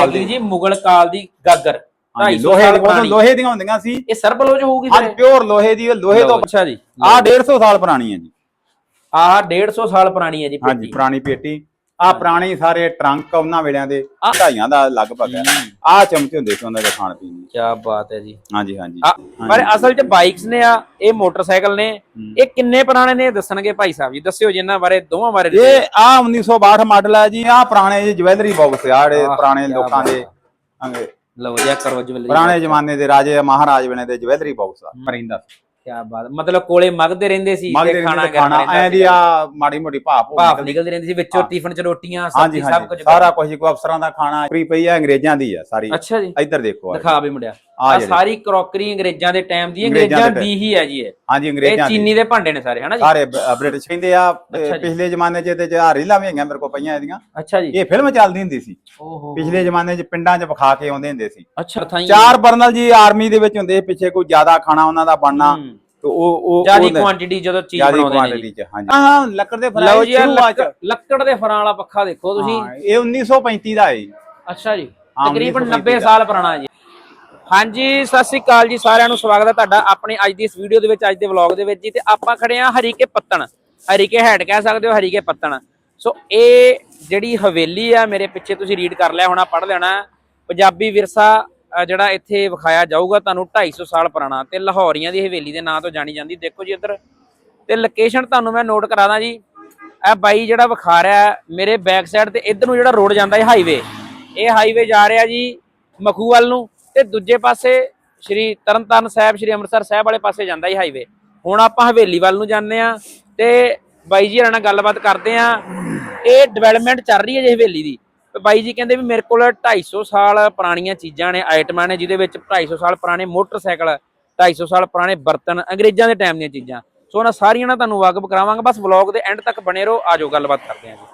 ਹੈਗੀ ਜੀ ਮੁਗਲ ਕਾਲ ਦੀ ਗਾਗਰ। ਹਾਂਜੀ 250 ਲੋਹੇ ਸਾਲ ਦੀ ਉਦੋਂ ਪੁਰਾਣੀ। ਲੋਹੇ ਦੀਆਂ ਹੁੰਦੀਆਂ ਸੀ। ਇਹ ਸਰਬਲੋਜ ਹੋਊਗੀ ਹਾਂ ਫਿਰ ਪਿਓਰ ਲੋਹੇ ਦੀ ਲੋਹੇ ਤੋਂ ਅੱਛਾ ਜੀ। ਆ 150 ਸਾਲ ਪੁਰਾਣੀ ਹੈ ਜੀ। ਆਹ 150 ਸਾਲ ਪੁਰਾਣੀ ਹੈ ਜੀ ਹਾਂਜੀ ਪੁਰਾਣੀ ਪੇਟੀ। ਆ ਪੁਰਾਣੇ ਸਾਰੇ ਟਰੰਕ ਉਹਨਾਂ ਵੇਲਿਆਂ ਦੇ। ਢਾਈਆਂ ਦਾ ਲਗਭਗ ਹੈ। ਆ ਚਮਚੇ ਹੁੰਦੇ ਸੀ ਉਹਨਾਂ ਦੇ ਖਾਣ ਪੀਣ ਨੂੰ ਕੀ ਬਾਤ ਹੈ ਜੀ। ਹਾਂਜੀ ਹਾਂਜੀ। ਪਰ ਅਸਲ 'ਚ ਬਾਈਕਸ ਨੇ ਆ ਇਹ ਮੋਟਰਸਾਈਕਲ ਨੇ ਇਹ ਕਿੰਨੇ ਪੁਰਾਣੇ ਨੇ ਦੱਸਣਗੇ ਭਾਈ ਸਾਹਿਬ ਜੀ? ਦੱਸਿਓ ਜੀ ਇਹਨਾਂ ਬਾਰੇ ਦੋਵਾਂ ਬਾਰੇ ਇਹ ਆ 1962 ਮਾਡਲ ਹੈ ਜੀ ਆ ਪੁਰਾਣੇ ਜੀ ਜਵੈਲਰੀ ਬਾਕਸ ਆ ਜਿਹੜੇ ਪੁਰਾਣੇ ਲੋਕਾਂ ਦੇ ਲਓ ਜੀ ਕਰੋ ਜਵੈਲਰੀ ਪੁਰਾਣੇ ਜ਼ਮਾਨੇ ਦੇ ਰਾਜੇ ਮਹਾਰਾਜ ਬਣੇ ਦੇ ਜਵੈਲਰੀ ਬਾਕਸ ਆ ਮਰਿੰਦਾ ਕੀ ਬਾਤ ਮਤਲਬ ਕੋਲੇ ਮਗਦੇ ਰਹਿੰਦੇ ਸੀ ਤੇ ਖਾਣਾ ਖਾਣਾ ਐ ਦੀ ਆ ਮਾੜੀ ਮੋਟੀ ਭਾਪ ਭਾਫ ਨਿਕਲਦੀ। ਰਹਿੰਦੀ ਸੀ ਵਿੱਚੋਂ। ਟਿਫਨ ਚ ਰੋਟੀਆਂ ਸਬਜ਼ੀ ਸਭ ਕੁਝ ਸਾਰਾ ਕੁਝ ਕੋ ਅਫਸਰਾਂ ਦਾ ਖਾਣਾ ਫਰੀ ਪਈ ਆ ਅੰਗਰੇਜ਼ਾਂ ਦੀ ਆ ਸਾਰੀ। ਅੱਛਾ ਜੀ। ਇੱਧਰ ਦੇਖੋ ਦਿਖਾ ਵੀ ਮੁੰਡਿਆ। ਆ। ਸਾਰੀ ਕਰੋਕਰੀ ਅੰਗਰੇਜ਼ਾਂ ਦੇ ਟਾਈਮ ਦੀ ਅੰਗਰੇਜ਼ਾਂ ਦੇ ਹੀ ਹੈ ਜੀ ਇਹ। ਹਾਂਜੀ ਅੰਗਰੇਜ਼ਾਂ ਦੀ। ਚੀਨੀ ਦੇ ਭਾਂਡੇ ਨੇ ਸਾਰੇ ਹਨਾ ਜੀ? ਸਾਰੇ ਬ੍ਰਿਟਿਸ਼ ਕਹਿੰਦੇ ਆ। ਪਿਛਲੇ ਜ਼ਮਾਨੇ 'ਚ ਤੇ ਆ ਰੀਲਾਂ ਵੀ ਹੈਗੀਆਂ ਮੇਰੇ ਕੋਲ ਪਈਆਂ ਇਹਦੀਆਂ। ਅੱਛਾ ਜੀ। ਇਹ ਫਿਲਮ ਚੱਲਦੀ ਹੁੰਦੀ ਸੀ। ਓਹੋ। ਪਿਛਲੇ ਜ਼ਮਾਨੇ 'ਚ ਪਿੰਡਾਂ 'ਚ ਵਿਖਾ ਕੇ ਆਉਂਦੇ ਹੁੰਦੇ ਸੀ। ਅੱਛਾ ਚਾਰ ਬਰਨਲ ਜੀ ਆਰਮੀ ਦੇ ਵਿੱਚ ਹੁੰਦੇ ਪਿੱਛੇ ਕੋਈ ਜ਼ਿਆਦਾ ਖਾਣਾ ਉਹਨਾਂ ਦਾ ਬਣਨਾ। ਤੇ ਉਹ ਉਹ ਜਿਆਦੀ ਕੁਆਂਟੀਟੀ ਜਦੋਂ ਚੀਜ਼ ਜ਼ਿਆਦੀ ਬਣਾਉਂਦੇ ਨੇ ਕੁਆਂਟੀਟੀ ਜੀ 'ਚ ਹਾਂਜੀ। ਹਾਂ ਹਾਂ ਲੱਕੜ ਦੇ ਫਰਾਈ ਲਓ ਜੀ। ਲੱਕੜ ਦੇ ਫਰਾਂ ਵਾਲਾ ਪੱਖਾ ਦੇਖੋ ਤੁਸੀਂ। ਇਹ 1935 ਦਾ ਹੈ। ਅੱਛਾ ਜੀ। ਤਕਰੀਬਨ 1935 90 ਸਾਲ ਪੁਰਾਣਾ ਹੈ ਜੀ। ਹਾਂਜੀ, ਸਤਿ ਸ੍ਰੀ ਅਕਾਲ ਜੀ ਸਾਰਿਆਂ ਨੂੰ, ਸਵਾਗਤ ਹੈ ਤੁਹਾਡਾ ਆਪਣੇ ਅੱਜ ਦੀ ਇਸ ਵੀਡੀਓ ਦੇ ਵਿੱਚ, ਅੱਜ ਦੇ ਵਲੌਗ ਦੇ ਵਿੱਚ ਜੀ, ਤੇ ਆਪਾਂ ਖੜੇ ਆ ਹਰੀਕੇ ਪੱਤਣ। ਹਰੀਕੇ ਹੈਡ ਕਹਿ ਸਕਦੇ ਹੋ, ਹਰੀਕੇ ਪੱਤਣ। ਸੋ ਇਹ ਜਿਹੜੀ ਹਵੇਲੀ ਆ, ਮੇਰੇ ਪਿੱਛੇ ਤੁਸੀਂ ਰੀਡ ਕਰ ਲਿਆ ਹੋਣਾ, ਪੜ੍ਹ ਲੈਣਾ। ਪੰਜਾਬੀ ਵਿਰਸਾ ਜਿਹੜਾ ਇੱਥੇ ਵਿਖਾਇਆ ਜਾਊਗਾ ਤੁਹਾਨੂੰ 250 ਸਾਲ ਪੁਰਾਣਾ, ਤੇ ਲਾਹੌਰੀਆਂ ਦੀ ਹਵੇਲੀ ਦੇ ਨਾਂ ਤੋਂ ਜਾਣੀ ਜਾਂਦੀ। ਦੇਖੋ ਜੀ ਇੱਧਰ, ਤੇ ਲੋਕੇਸ਼ਨ ਤੁਹਾਨੂੰ ਮੈਂ ਨੋਟ ਕਰਾ ਦਾਂ ਜੀ। ਇਹ ਬਾਈ ਜਿਹੜਾ ਵਿਖਾ ਰਿਹਾ, ਮੇਰੇ ਬੈਕ ਸਾਈਡ ਤੇ ਇੱਧਰ ਨੂੰ ਜਿਹੜਾ ਰੋਡ ਜਾਂਦਾ ਹੈ ਹਾਈਵੇ ਇਹ ਹਾਈਵੇ ਜਾ ਰਿਹਾ ਜੀ ਮਖੂ ਵੱਲ ਨੂੰ। ਤੇ ਦੂਜੇ ਪਾਸੇ ਸ਼੍ਰੀ ਤਰਨਤਾਰਨ ਸਾਹਿਬ ਸ਼੍ਰੀ ਅੰਮ੍ਰਿਤਸਰ ਸਾਹਿਬ ਵਾਲੇ ਪਾਸੇ ਜਾਂਦਾ ਹੀ ਹਾਈਵੇ ਹੁਣ ਆਪਾਂ ਹਵੇਲੀ ਵੱਲ ਨੂੰ ਜਾਂਦੇ ਆ ਤੇ ਬਾਈ ਜੀ ਨਾਲ ਗੱਲਬਾਤ ਕਰਦੇ ਆ ਇਹ ਡਿਵੈਲਪਮੈਂਟ ਚੱਲ ਰਹੀ ਹੈ ਜੀ ਹਵੇਲੀ ਦੀ। ਤੇ ਬਾਈ ਜੀ ਕਹਿੰਦੇ ਵੀ ਮੇਰੇ ਕੋਲ 250 ਸਾਲ ਪੁਰਾਣੀਆਂ ਚੀਜ਼ਾਂ ਨੇ ਆਈਟਮਾਂ ਨੇ ਜਿਹਦੇ ਵਿੱਚ 250 ਸਾਲ ਪੁਰਾਣੇ ਮੋਟਰਸਾਈਕਲ 250 ਸਾਲ ਪੁਰਾਣੇ ਬਰਤਨ ਅੰਗਰੇਜ਼ਾਂ ਦੇ ਟਾਈਮ ਦੀਆਂ ਚੀਜ਼ਾਂ। ਸੋ ਉਹਨਾਂ ਸਾਰੀਆਂ ਨਾਲ ਤੁਹਾਨੂੰ ਵਾਕਫ ਕਰਾਵਾਂਗਾ। ਬਸ ਵਲੌਗ ਦੇ ਐਂਡ ਤੱਕ ਬਣੇ ਰਹੋ ਆਜੋ ਗੱਲਬਾਤ ਕਰਦੇ ਹਾਂ ਜੀ।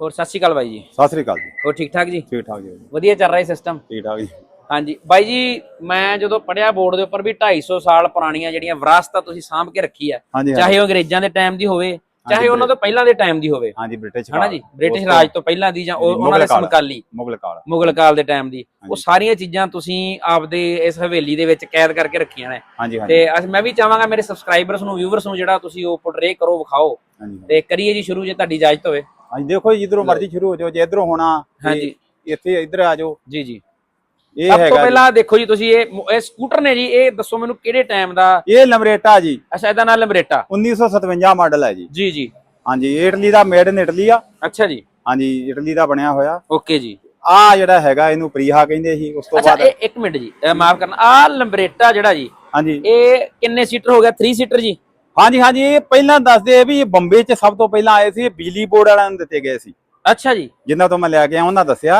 ਹੋਰ ਸਤਿ ਸ਼੍ਰੀ ਅਕਾਲ ਬਾਈ ਜੀ। ਸਤਿ ਸ੍ਰੀ ਅਕਾਲ ਜੀ। ਹੋਰ ਠੀਕ ਠਾਕ ਜੀ? ਠੀਕ ਠਾਕ ਜੀ। ਵਧੀਆ ਚੱਲ ਰਿਹਾ ਸਿਸਟਮ ਠੀਕ ਠਾਕ ਜੀ। ਹਾਂਜੀ। ਬਾਈ ਜੀ ਮੈਂ ਜਦੋਂ ਪੜਿਆ ਬੋਰਡ ਦੇ ਉੱਪਰ ਵੀ 250 ਸਾਲ ਪੁਰਾਣੀਆਂ ਜਿਹੜੀਆਂ ਵਿਰਾਸਤਾਂ ਤੁਸੀਂ ਸਾਂਭ ਕੇ ਰੱਖੀ ਆ ਚਾਹੇ ਉਹ ਅੰਗਰੇਜ਼ਾਂ ਦੇ ਟਾਈਮ ਦੀ ਹੋਵੇ ਚਾਹੇ ਉਹਨਾਂ ਤੋਂ ਪਹਿਲਾਂ ਦੇ ਟਾਈਮ ਦੀ ਹੋਵੇ। ਹਾਂਜੀ ਬ੍ਰਿਟਿਸ਼ ਹਨਾ ਜੀ? ਬ੍ਰਿਟਿਸ਼ ਰਾਜ ਤੋਂ ਪਹਿਲਾਂ ਦੀ ਜਾਂ ਉਹਨਾਂ ਦੇ। ਸਮਕਾਲੀ। ਮੁਗਲ ਕਾਲ। ਮੁਗਲ ਕਾਲ ਦੇ ਟਾਈਮ ਦੀ। ਉਹ। ਸਾਰੀਆਂ ਚੀਜ਼ਾਂ ਤੁਸੀਂ ਆਪਦੇ ਇਸ ਹਵੇਲੀ ਦੇ ਵਿੱਚ ਕੈਦ ਕਰਕੇ ਰੱਖੀਆਂ ਨੇ। ਤੇ ਮੈਂ ਵੀ ਚਾਹਾਂਗਾ ਮੇਰੇ ਸਬਸਕ੍ਰਾਈਬਰਸ ਨੂੰ ਵਿਊਵਰਸ ਨੂੰ ਜਿਹੜਾ ਤੁਸੀਂ ਉਹ ਪੋਰਟਰੇ ਕਰੋ ਵਿਖਾਓ। ਤੇ ਕਰੀਏ ਜੀ ਸ਼ੁਰੂ ਜੇ ਤੁਹਾਡੀ ਇਜਾਜ਼ਤ ਹੋਵੇ। ਹਾਂਜੀ ਦੇਖੋ ਜੀ ਜਿੱਧਰੋਂ ਮਰਜ਼ੀ ਸ਼ੁਰੂ ਹੋ ਜਾਓ। ਜੇ ਇਧਰੋਂ ਹੋਣਾ ਹਾਂਜੀ। ਇੱਥੇ ਇੱਧਰ ਆ ਜਾਓ। ਜੀ ਜੀ। ਇਹ ਸਭ ਤੋਂ ਹੈਗਾ ਪਹਿਲਾਂ ਦੇਖੋ ਜੀ ਤੁਸੀਂ ਇਹ ਮੋ- ਇਹ ਸਕੂਟਰ ਨੇ ਜੀ ਇਹ ਦੱਸੋ ਮੈਨੂੰ ਕਿਹੜੇ ਟਾਈਮ ਦਾ। ਇਹ ਲਮਰੇਟਾ ਜੀ। ਅੱਛਾ ਇਹਦਾ ਨਾਮ ਲੰਬਰੇਟਾ 1957 ਮਾਡਲ ਹੈ ਜੀ। ਜੀ ਜੀ। ਹਾਂਜੀ ਇਟਲੀ ਦਾ ਮੇਡ ਇਨ ਇਟਲੀ ਆ। ਅੱਛਾ ਜੀ। ਹਾਂਜੀ ਇਟਲੀ ਦਾ ਬਣਿਆ ਹੋਇਆ। ਓਕੇ ਜੀ। ਆ ਜਿਹੜਾ ਹੈਗਾ ਇਹਨੂੰ ਪ੍ਰੀਹਾ ਕਹਿੰਦੇ ਸੀ ਉਸ ਤੋਂ ਅੱਛਾ ਬਾਅਦ ਇਹ ਇੱਕ ਮਿੰਟ ਜੀ ਮਾਫ ਕਰਨਾ। ਆ ਲੰਬਰੇਟਾ ਜਿਹੜਾ ਜੀ ਹਾਂਜੀ। ਇਹ ਕਿੰਨੇ ਸੀਟਰ ਹੋ ਗਿਆ? 3 ਸੀਟਰ ਜੀ? ਹਾਂਜੀ ਹਾਂਜੀ ਇਹ ਪਹਿਲਾਂ ਦੱਸਦੇ ਆ ਵੀ ਇਹ ਬੰਬੇ 'ਚ ਸਭ ਤੋਂ ਪਹਿਲਾਂ ਆਏ ਸੀ ਇਹ ਬਿਜਲੀ ਬੋਰਡ ਵਾਲਿਆਂ ਨੂੰ ਦਿੱਤੇ ਗਏ ਸੀ। ਅੱਛਾ ਜੀ। ਜਿਨ੍ਹਾਂ ਤੋਂ ਮੈਂ ਲੈ ਕੇ ਆਇਆ ਉਹਨਾਂ ਦੱਸਿਆ।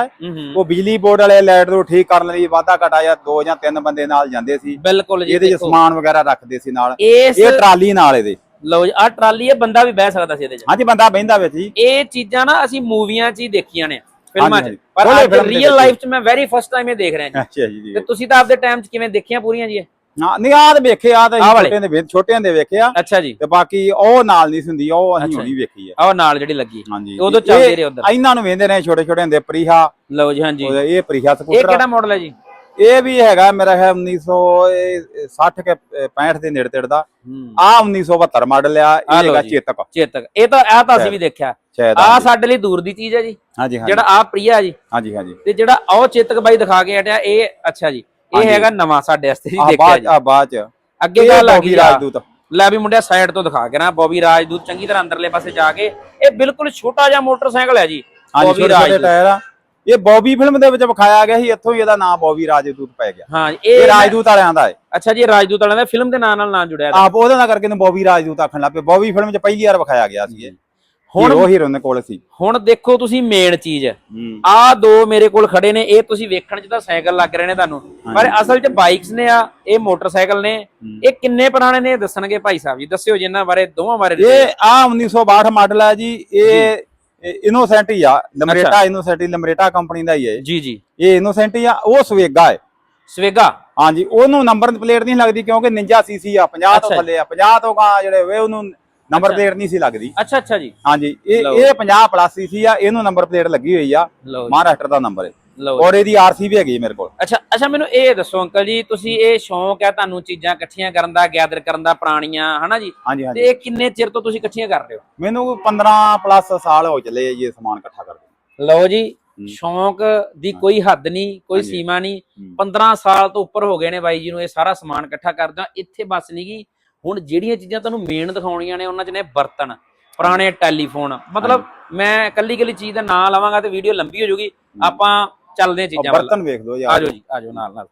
ਉਹ ਬਿਜਲੀ ਬੋਰਡ ਵਾਲੇ ਲਾਈਟ ਨੂੰ ਠੀਕ ਕਰਨ ਲਈ ਵਾਧਾ ਘਟਾ ਜਾਂ ਦੋ ਜਾਂ ਤਿੰਨ ਬੰਦੇ ਨਾਲ ਜਾਂਦੇ ਸੀ। ਬਿਲਕੁਲ ਜੀ ਇਹਦੇ 'ਚ ਸਮਾਨ ਵਗੈਰਾ ਰੱਖਦੇ ਸੀ ਨਾਲ। ਇਹ ਟਰਾਲੀ ਨਾਲ ਇਹਦੇ। ਲਓ ਜੀ ਆ ਟਰਾਲੀ ਇਹ ਬੰਦਾ ਵੀ ਬਹਿ ਸਕਦਾ ਸੀ ਇਹਦੇ 'ਚ। ਹਾਂਜੀ ਬੰਦਾ ਬਹਿੰਦਾ ਵਿੱਚ ਜੀ ਇਹ ਚੀਜ਼ਾਂ ਨਾ ਅਸੀਂ ਮੂਵੀਆਂ 'ਚ ਹੀ ਦੇਖੀਆਂ ਨੇ ਫਿਲਮਾਂ 'ਚ। ਪਰ ਅੱਜ ਰੀਅਲ। ਲਾਈਫ 'ਚ ਮੈਂ ਵੈਰੀ ਫਸਟ ਟਾਈਮ ਇਹ ਦੇਖ ਰਿਹਾ ਜੀ। ਅੱਛਾ ਜੀ ਤੇ ਤੁਸੀਂ ਤਾਂ ਆਪਦੇ ਟਾਈਮ 'ਚ ਕਿਵੇਂ ਦੇਖੀਆਂ ਪੂਰੀਆਂ ਜੀ? ਹਾਂ ਨਹੀਂ ਆਹ ਤੇ ਵੇਖੇ ਆ ਤਾਂ ਆਹ ਵਾਲੇ। ਛੋਟਿਆਂ ਦੇ ਵੇਖ ਛੋਟਿਆਂ ਦੇ ਵੇਖਿਆ। ਅੱਛਾ ਜੀ। ਤੇ ਬਾਕੀ ਉਹ ਨਾਲ ਨਹੀਂ ਸੀ ਹੁੰਦੀ ਉਹ ਅਸੀਂ ਅੱਛਾ ਹੁਣੀ ਵੇਖੀ ਹੈ। ਆਹ ਨਾਲ ਜਿਹੜੀ ਲੱਗੀ। ਹਾਂਜੀ। ਉਦੋਂ ਇਹ- ਚੱਲਦੇ ਰਹੇ ਉੱਧਰ। ਇਹਨਾਂ ਨੂੰ ਵੇਂਦੇ ਰਹੇ ਛੋਟੇ ਛੋਟੇ ਹੁੰਦੇ ਪ੍ਰੀਹਾ। ਲਓ ਜੀ ਹਾਂਜੀ। ਇਹ ਪ੍ਰੀਹਾ ਇਹ ਸਕੂਟਰ ਕਿਹੜਾ ਮਾਡਲ ਹੈ ਜੀ? ਇਹ ਵੀ ਹੈਗਾ ਮੇਰਾ ਹੈ 1960 ਕੇ 65 ਦੇ ਨੇੜੇ ਤੇੜੇ ਦਾ। ਆ 1972 ਮਾਡਲ ਆ ਆਹ ਇਹ ਲਓ ਹੈਗਾ ਜੀ। ਚੇਤਕ। ਚੇਤਕ। ਇਹ ਤਾਂ ਇਹ ਤਾਂ ਅਸੀਂ ਵੀ ਦੇਖਿਆ। ਸ਼ਾਇਦ ਆ ਸਾਡੇ ਲਈ ਦੂਰ ਦੀ ਚੀਜ਼ ਹੈ ਜੀ। ਹਾਂਜੀ ਜਿਹੜਾ ਆ ਪ੍ਰਿਆ ਜੀ। ਹਾਂਜੀ ਹਾਂਜੀ। ਤੇ ਜਿਹੜਾ ਉਹ ਚੇਤਕ ਬਾਈ ਦਿਖਾ ਕੇ ਹਟਿਆ ਇਹ ਅੱਛਾ ਜੀ। ਇਹ। ਹੈਗਾ ਨਵਾਂ ਸਾਡੇ ਵਾਸਤੇ ਜੀ ਦੇਖਿਆ ਜੀ। ਆ ਬਾਅਦ ਚ। ਅੱਗੇ ਗੱਲ ਆ ਗਈ ਰਾਜਦੂਤ। ਲੈ ਵੀ ਮੁੰਡਿਆ ਸਾਈਡ ਤੋਂ ਦਿਖਾ ਕੇ ਨਾ ਬੋਬੀ ਰਾਜਦੂਤ ਚੰਗੀ ਤਰ੍ਹਾਂ ਅੰਦਰਲੇ ਪਾਸੇ ਜਾ ਕੇ ਇਹ ਬਿਲਕੁਲ ਛੋਟਾ ਜਿਹਾ ਮੋਟਰਸਾਈਕਲ ਹੈ ਜੀ ਬੋਬੀ ਰਾਜਦੂਤ। ਟਾਇਰ ਆ। ਇਹ ਬੋਬੀ ਫਿਲਮ ਦੇ ਵਿੱਚ ਵਿਖਾਇਆ ਗਿਆ ਸੀ ਇੱਥੋਂ ਹੀ ਇਹਦਾ ਨਾਮ ਬੋਬੀ ਰਾਜਦੂਤ ਪੈ ਗਿਆ। ਹਾਂ ਇਹ ਰਾਜਦੂਤ ਵਾਲਿਆਂ ਦਾ ਹੈ। ਅੱਛਾ ਜੀ ਇਹ ਰਾਜਦੂਤ ਵਾਲਿਆਂ ਦਾ ਫਿਲਮ ਦੇ ਨਾਂ ਨਾਲ ਨਾਂ ਜੁੜਿਆ। ਆਪ ਉਹਦੇ ਨਾਲ ਕਰਕੇ ਬੋਬੀ ਰਾਜਦੂਤ ਆਖਣ ਲੱਗ ਪਏ। ਬੋਬੀ ਫਿਲਮ 'ਚ ਪਹਿਲੀ ਵਾਰ ਵਿਖਾਇਆ ਗਿਆ ਸੀ ਇਹ। ਹੁਣ- ਹੀਰੋ ਦੇ ਕੋਲ ਸੀ। ਹੁਣ ਦੇਖੋ ਤੁਸੀਂ ਮੇਨ ਚੀਜ਼। ਆ ਦੋ ਮੇਰੇ ਕੋਲ ਖੜੇ ਨੇ ਇਹ ਤੁਸੀਂ ਵੇਖਣ 'ਚ ਤਾਂ ਸਾਈਕਲ ਲੱਗ ਰਹੇ ਨੇ ਤੁਹਾਨੂੰ। ਪਰ ਅਸਲ 'ਚ ਬਾਈਕਸ ਨੇ ਆ ਇਹ ਮੋਟਰਸਾਈਕਲ ਨੇ। ਇਹ ਕਿੰਨੇ ਪੁਰਾਣੇ ਨੇ ਦੱਸਣਗੇ ਭਾਈ ਸਾਹਿਬ ਜੀ। ਦੱਸਿਓ ਜੀ ਇਹਨਾਂ ਬਾਰੇ ਦੋਵਾਂ ਬਾਰੇ ਇਹ ਆ 1962 ਮਾਡਲ ਹੈ ਜੀ। ਇਹ ਇਨੋਸੈਂਟ ਹੀ ਆ। ਲਮਰੇਟਾ ਇਨੋਸੈਂਟ ਹੀ ਲਮਰੇਟਾ ਕੰਪਨੀ ਦਾ ਹੀ ਹੈ ਜੀ ਜੀ। ਇਹ ਇਨੋਸੈਂਟ ਹੀ ਆ ਉਹ ਸਵੇਗਾ ਹੈ। ਸਵੇਗਾ? ਹਾਂਜੀ ਉਹਨੂੰ ਨੰਬਰ ਪਲੇਟ ਨਹੀਂ ਲੱਗਦੀ ਕਿਉਂਕਿ 49 ਸੀਸੀ ਆ 50 ਤੋਂ। ਥੱਲੇ ਆ 50 ਤੋਂ ਗਾ ਜਿਹੜੇ ਵੇ ਉਹਨੂੰ ਨੰਬਰ। ਪਲੇਟ ਨਹੀਂ ਸੀ ਲੱਗਦੀ। ਅੱਛਾ ਅੱਛਾ ਜੀ। ਹਾਂਜੀ ਇਹ। ਇਹ 50 ਪਲੱਸ ਸੀਸੀ ਆ ਇਹਨੂੰ ਨੰਬਰ ਪਲੇਟ ਲੱਗੀ ਹੋਈ ਆ। ਮਹਾਰਾਸ਼ਟਰ ਦਾ ਨੰਬਰ ਹੈ। ਔਰ ਇਹਦੀ ਆਰਸੀ ਵੀ ਹੈਗੀ ਮੇਰੇ ਕੋਲ। ਅੱਛਾ ਅੱਛਾ ਮੈਨੂੰ ਇਹ ਦੱਸੋ ਅੰਕਲ ਜੀ ਤੁਸੀਂ ਇਹ ਸ਼ੌਂਕ ਹੈ ਤੁਹਾਨੂੰ ਚੀਜ਼ਾਂ ਇਕੱਠੀਆਂ ਕਰਨ ਦਾ ਗੈਦਰ ਕਰਨ ਦਾ ਪੁਰਾਣੀਆਂ ਹਨਾ ਜੀ? ਤੇ ਇਹ ਕਿੰਨੇ ਚਿਰ ਤੋਂ ਤੁਸੀਂ ਇਕੱਠੀਆਂ ਕਰ ਰਹੇ ਹੋ? ਮੈਨੂੰ 15 ਪਲੱਸ ਸਾਲ ਹੋ ਚੱਲੇ ਇਹ ਸਮਾਨ ਇਕੱਠਾ ਕਰਦੇ ਲਓ ਜੀ ਸ਼ੌਂਕ ਦੀ ਕੋਈ ਹੱਦ ਨਹੀਂ ਕੋਈ। ਸੀਮਾ ਨਹੀਂ। ਹੂੰ। 15 ਸਾਲ ਤੋਂ ਉੱਪਰ ਹੋ ਗਏ ਨੇ ਬਾਈ ਜੀ ਨੂੰ ਇਹ ਸਾਰਾ ਸਮਾਨ ਇਕੱਠਾ ਕਰਦਾ ਇੱਥੇ ਬਸ ਨਹੀਂ ਗੀ ਹੁਣ ਜਿਹੜੀਆਂ ਚੀਜ਼ਾਂ ਤੁਹਾਨੂੰ ਮੇਨ ਦਿਖਾਉਣੀਆਂ ਨੇ ਉਹਨਾਂ 'ਚ ਨੇ ਬਰਤਨ ਪੁਰਾਣੇ ਟੈਲੀਫੋਨ ਮਤਲਬ ਮੈਂ ਕੱਲੀ ਕੱਲੀ ਚੀਜ਼ ਦਾ ਨਾਂ ਲਵਾਂਗਾ ਤੇ ਵੀਡੀਓ ਲੰਬੀ ਹੋ ਜਾਊਗੀ ਆਪਾਂ ਚੱਲਦੇ ਹਾਂ ਚੀਜ਼ਾਂ ਵੱਲ। ਬਰਤਨ ਵੇਖ ਲਓ ਯਾਰ। ਆਜੋ ਜੀ ਆਜੋ ਨਾਲ ਨਾਲ।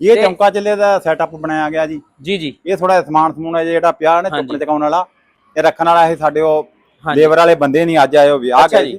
ਇਹ ਚਮਕਾ ਚੱਲੇ ਦਾ ਸੈਟਅਪ ਬਣਾਇਆ ਗਿਆ ਜੀ। ਜੀ ਜੀ। ਇਹ ਥੋੜਾ ਸਮਾਨ ਸਮੂਨ ਹੈ ਜਿਹੜਾ ਪਿਆ ਨੇ। ਚੁੱਕਣ ਚਕਾਉਣ ਵਾਲਾ। ਇਹ ਰੱਖਣ ਵਾਲਾ ਇਹ ਸਾਡੇ ਉਹ ਲੇਬਰ ਵਾਲੇ ਬੰਦੇ ਨਹੀਂ ਅੱਜ ਆਏ ਉਹ ਵਿਆਹ ਗਏ ਜੀ।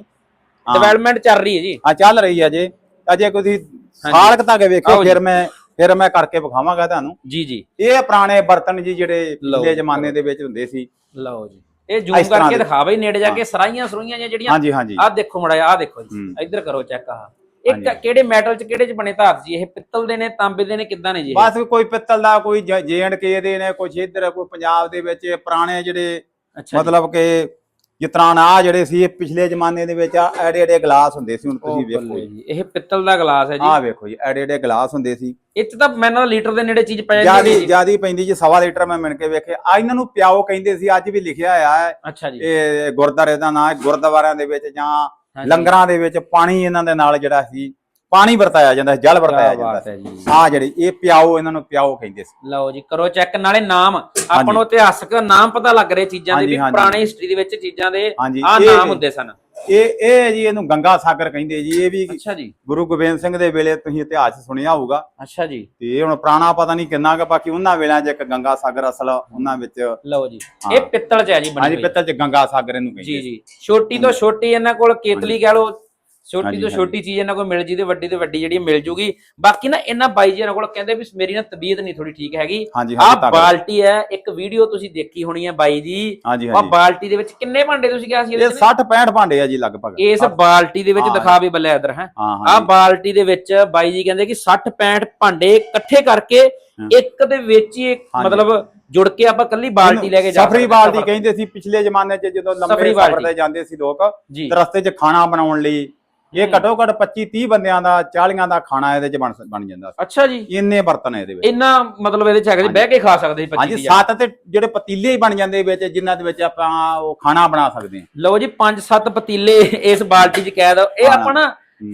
ਹਾਂ। ਡਿਵੈਲਪਮੈਂਟ ਚੱਲ ਰਹੀ ਹੈ ਜੀ। ਆ ਚੱਲ ਰਹੀ ਹੈ ਜੇ। ਅਜੇ ਕੋਈ ਸਾਲ ਕੁ ਤੱਕ ਜੀ। ਫਿਰ ਮੈਂ ਫਿਰ ਮੈਂ ਕਰਕੇ ਵਿਖਾਵਾਂਗਾ ਤੁਹਾਨੂੰ ਜੀ ਜੀ ਇਹ ਪੁਰਾਣੇ ਬਰਤਨ ਜੀ ਜਿਹੜੇ। ਪਿਛਲੇ ਜ਼ਮਾਨੇ ਦੇ ਵਿੱਚ ਹੁੰਦੇ ਸੀ ਲਓ ਜੀ ਇਹ ਜ਼ੂਮ ਕਰਕੇ। ਦਿਖਾ ਬਈ ਨੇੜੇ ਜਾ ਕੇ ਸਰਾਈਆਂ ਸਰੂਈਆਂ ਜਿਹੜੀਆਂ ਹਾਂਜੀ ਹਾਂਜੀ ਆਹ ਦੇਖੋ ਮੜਾ ਆਹ ਦੇਖੋ ਜੀ। ਇੱਧਰ ਕਰੋ ਚੈੱਕ ਆਹ ਇਹ ਹਾਂਜੀ। ਕ- ਕਿਹੜੇ ਮੈਟਲ ਚ ਕਿਹੜੇ ਚ ਬਣੇ ਧਾਤ ਜੀ ਇਹ ਪਿੱਤਲ ਦੇ ਨੇ ਤਾਂਬੇ ਦੇ ਨੇ ਕਿੱਦਾਂ ਨੇ ਜੀ? ਬਸ ਕੋਈ ਪਿੱਤਲ ਦਾ ਕੋਈ ਕੇ ਦੇ ਨੇ ਕੁਝ ਇੱਧਰ ਕੋਈ ਪੰਜਾਬ ਦੇ ਵਿੱਚ ਪੁਰਾਣੇ ਜਿਹੜੇ। ਮਤਲਬ ਕਿ ਜਿਸ ਤਰ੍ਹਾਂ ਆ ਜਿਹੜੇ ਸੀ ਇਹ ਪਿਛਲੇ ਜ਼ਮਾਨੇ ਦੇ ਵਿੱਚ ਆ ਐਡੇ ਐਡੇ ਗਲਾਸ ਹੁੰਦੇ ਸੀ ਹੁਣ ਤੁਸੀਂ ਵੇਖੋ ਜੀ। ਇਹ ਪਿੱਤਲ ਦਾ ਗਲਾਸ ਹੈ ਜੀ। ਆਹ ਵੇਖੋ ਜੀ ਐਡੇ ਐਡੇ ਗਲਾਸ ਹੁੰਦੇ ਸੀ। 'ਚ ਤਾਂ ਮੈਨੂੰ ਲੀਟਰ ਦੇ ਨੇੜੇ ਚੀਜ਼ ਪੈ ਜਾਂਦੀ ਜਿਆਦੀ ਜਿਆਦੀ ਪੈਂਦੀ ਜੀ ਸਵਾ ਲੀਟਰ ਮੈਂ ਮਿਣ ਕੇ ਵੇਖੇ। ਆ ਇਹਨਾਂ ਨੂੰ ਪਿਆਓ ਕਹਿੰਦੇ ਸੀ ਅੱਜ ਵੀ ਲਿਖਿਆ ਹੈ ਅੱਛਾ ਜੀ। ਇਹ ਗੁਰਦਾਰੇ ਦਾ ਨਾਂ ਹੈ ਗੁਰਦੁਆਰਿਆਂ ਦੇ ਵਿੱਚ ਜਾਂ। ਲੰਗਰਾਂ ਦੇ ਵਿੱਚ ਪਾਣੀ ਇਹਨਾਂ ਦੇ ਨਾਲ ਜਿਹੜਾ ਸੀ। ਪਾਣੀ ਵਰਤਾਇਆ ਜਾਂਦਾ ਸੀ ਜਲ ਵਰਤਾਇਆ ਕਿਆ ਜਾਂਦਾ ਬਾਤ ਹੈ ਜੀ। ਆ ਜਿਹੜੀ ਇਹ ਪਿਆਓ ਇਹਨਾਂ ਨੂੰ ਪਿਆਓ ਕਹਿੰਦੇ ਸੀ। ਲਓ ਜੀ ਕਰੋ ਚੈੱਕ ਨਾਲੇ ਨਾਮ ਆਪਾਂ ਨੂੰ ਇਤਿਹਾਸਕ ਨਾਮ ਪਤਾ ਲੱਗ ਰਿਹਾ ਚੀਜ਼ਾਂ ਦੇ ਵੀ ਹਾਂਜੀ। ਪੁਰਾਣੇ ਹਿਸਟਰੀ ਦੇ ਵਿੱਚ ਚੀਜ਼ਾਂ ਦੇ ਹਾਂਜੀ ਇਹ- ਨਾਮ ਹੁੰਦੇ ਸਨ। ਇਹ ਇਹ ਜੀ ਇਹਨੂੰ ਗੰਗਾ ਸਾਗਰ ਕਹਿੰਦੇ ਜੀ ਇਹ ਵੀ ਅੱਛਾ ਜੀ। ਗੁਰੂ ਗੋਬਿੰਦ ਸਿੰਘ ਦੇ ਵੇਲੇ ਤੁਸੀਂ ਇਤਿਹਾਸ 'ਚ ਸੁਣਿਆ ਹੋਊਗਾ। ਅੱਛਾ ਜੀ। ਤੇ ਇਹ ਹੁਣ ਪੁਰਾਣਾ ਪਤਾ ਨਹੀਂ ਕਿੰਨਾ ਕੁ ਬਾਕੀ ਉਹਨਾਂ ਵੇਲਿਆਂ 'ਚ ਇੱਕ ਗੰਗਾ ਸਾਗਰ ਅਸਲ ਉਹਨਾਂ ਵਿੱਚ ਲਓ ਜੀ। ਹਾਂ। ਇਹ ਪਿੱਤਲ ਚ ਹੈ ਜੀ ਬਣੀ ਹਾਂਜੀ ਹੋਈ। ਪਿੱਤਲ 'ਚ ਗੰਗਾ ਸਾਗਰ ਇਹਨੂੰ ਕਹਿੰਦੇ ਜੀ ਜੀ। ਛੋਟੀ ਤੋਂ ਛੋਟੀ ਇਹਨਾਂ ਕੋਲ ਕੇਤਲੀ ਕਹਿ ਲਓ ਛੋਟੀ ਹਾਂਜੀ, ਤੋਂ ਹਾਂਜੀ। ਛੋਟੀ ਚੀਜ਼ ਇਹਨਾਂ ਕੋਲ ਮਿਲ ਜੀ ਤੇ ਵੱਡੀ ਤੋਂ ਵੱਡੀ ਜਿਹੜੀ ਮਿਲ ਜੂਗੀ ਬਾਕੀ ਨਾ ਇਹਨਾਂ ਬਾਈ ਜੀ ਇਹਨਾਂ ਕੋਲ ਕਹਿੰਦੇ ਵੀ ਮੇਰੀ ਨਾ ਤਬੀਅਤ ਨਹੀਂ ਥੋੜੀ ਠੀਕ ਹੈਗੀ ਹਾਂਜੀ ਆਹ ਬਾਲਟੀ ਹੈ ਇੱਕ ਵੀਡੀਓ ਤੁਸੀਂ ਦੇਖੀ ਹੋਣੀ ਹੈ ਬਾਈ ਦੀ ਹਾਂਜੀ ਆਹ ਹਾਂਜੀ ਬਾਲਟੀ ਦੇ ਵਿੱਚ ਕਿੰਨੇ ਭਾਂਡੇ ਤੁਸੀਂ ਕਿਹਾ ਸੀ ਇਹਦੇ ਇਹ ਵਿੱਚ? 60 65 ਭਾਂਡੇ ਆ ਜੀ ਲਗਭਗ ਇਸ ਬਾਲਟੀ ਦੇ ਵਿੱਚ ਹਾਂ। ਦਿਖਾ ਵੀ ਬੱਲੇ ਇਧਰ ਹੈ ਹਾਂ ਆਹ ਬਾਲਟੀ ਦੇ ਵਿੱਚ ਬਾਈ ਜੀ ਕਹਿੰਦੇ ਕਿ 60 65 ਭਾਂਡੇ ਇਕੱਠੇ ਕਰਕੇ ਹਾਂ। ਇੱਕ ਦੇ ਵਿੱਚ ਹੀ ਇੱਕ ਹਾਂਜੀ। ਮਤਲਬ ਜੁੜ ਕੇ ਆਪਾਂ ਕੱਲੀ ਬਾਲਟੀ ਲੈ ਕੇ ਜਾ ਸਫਰੀ ਸਕਦੇ ਬਾਲਟੀ ਸਫ਼ਰ। ਕਹਿੰਦੇ ਸੀ ਪਿਛਲੇ ਜ਼ਮਾਨੇ 'ਚ ਜਦੋਂ ਲੰਬੇ ਸਫ਼ਰੀ ਸਫ਼ਰ ਬਾਲਟੀ। ਤੇ ਜਾਂਦੇ ਸੀ ਲੋਕ ਜੀ ਤੇ ਰਸਤੇ 'ਚ ਖਾਣਾ ਬਣਾਉਣ ਲਈ ਇਹ। ਘੱਟੋ ਘੱਟ 25 30 ਬੰਦਿਆਂ ਦਾ 40 ਦਾ ਖਾਣਾ ਇਹਦੇ 'ਚ ਬਣ ਬਣ ਜਾਂਦਾ ਅੱਛਾ ਜੀ। ਇੰਨੇ ਬਰਤਨ ਇਹਦੇ ਵਿੱਚ। ਇੰਨਾ ਮਤਲਬ ਇਹਦੇ ਚ ਹੈਗਾ ਜੀ ਬਹਿ ਕੇ ਖਾ ਸਕਦੇ ਜੀ 25 ਹਾਂਜੀ ਸੱਤ ਤੇ ਜਿਹੜੇ ਪਤੀਲੇ ਹੀ ਬਣ ਜਾਂਦੇ ਵਿੱਚ ਜਿਨ੍ਹਾਂ ਦੇ ਵਿੱਚ ਆਪਾਂ ਉਹ ਖਾਣਾ ਬਣਾ ਸਕਦੇ ਹਾਂ। ਲਓ ਜੀ 5-7 ਪਤੀਲੇ ਇਸ ਬਾਲਟੀ 'ਚ ਕਹਿ ਦੋ ਇਹ। ਆਪਾਂ ਨਾ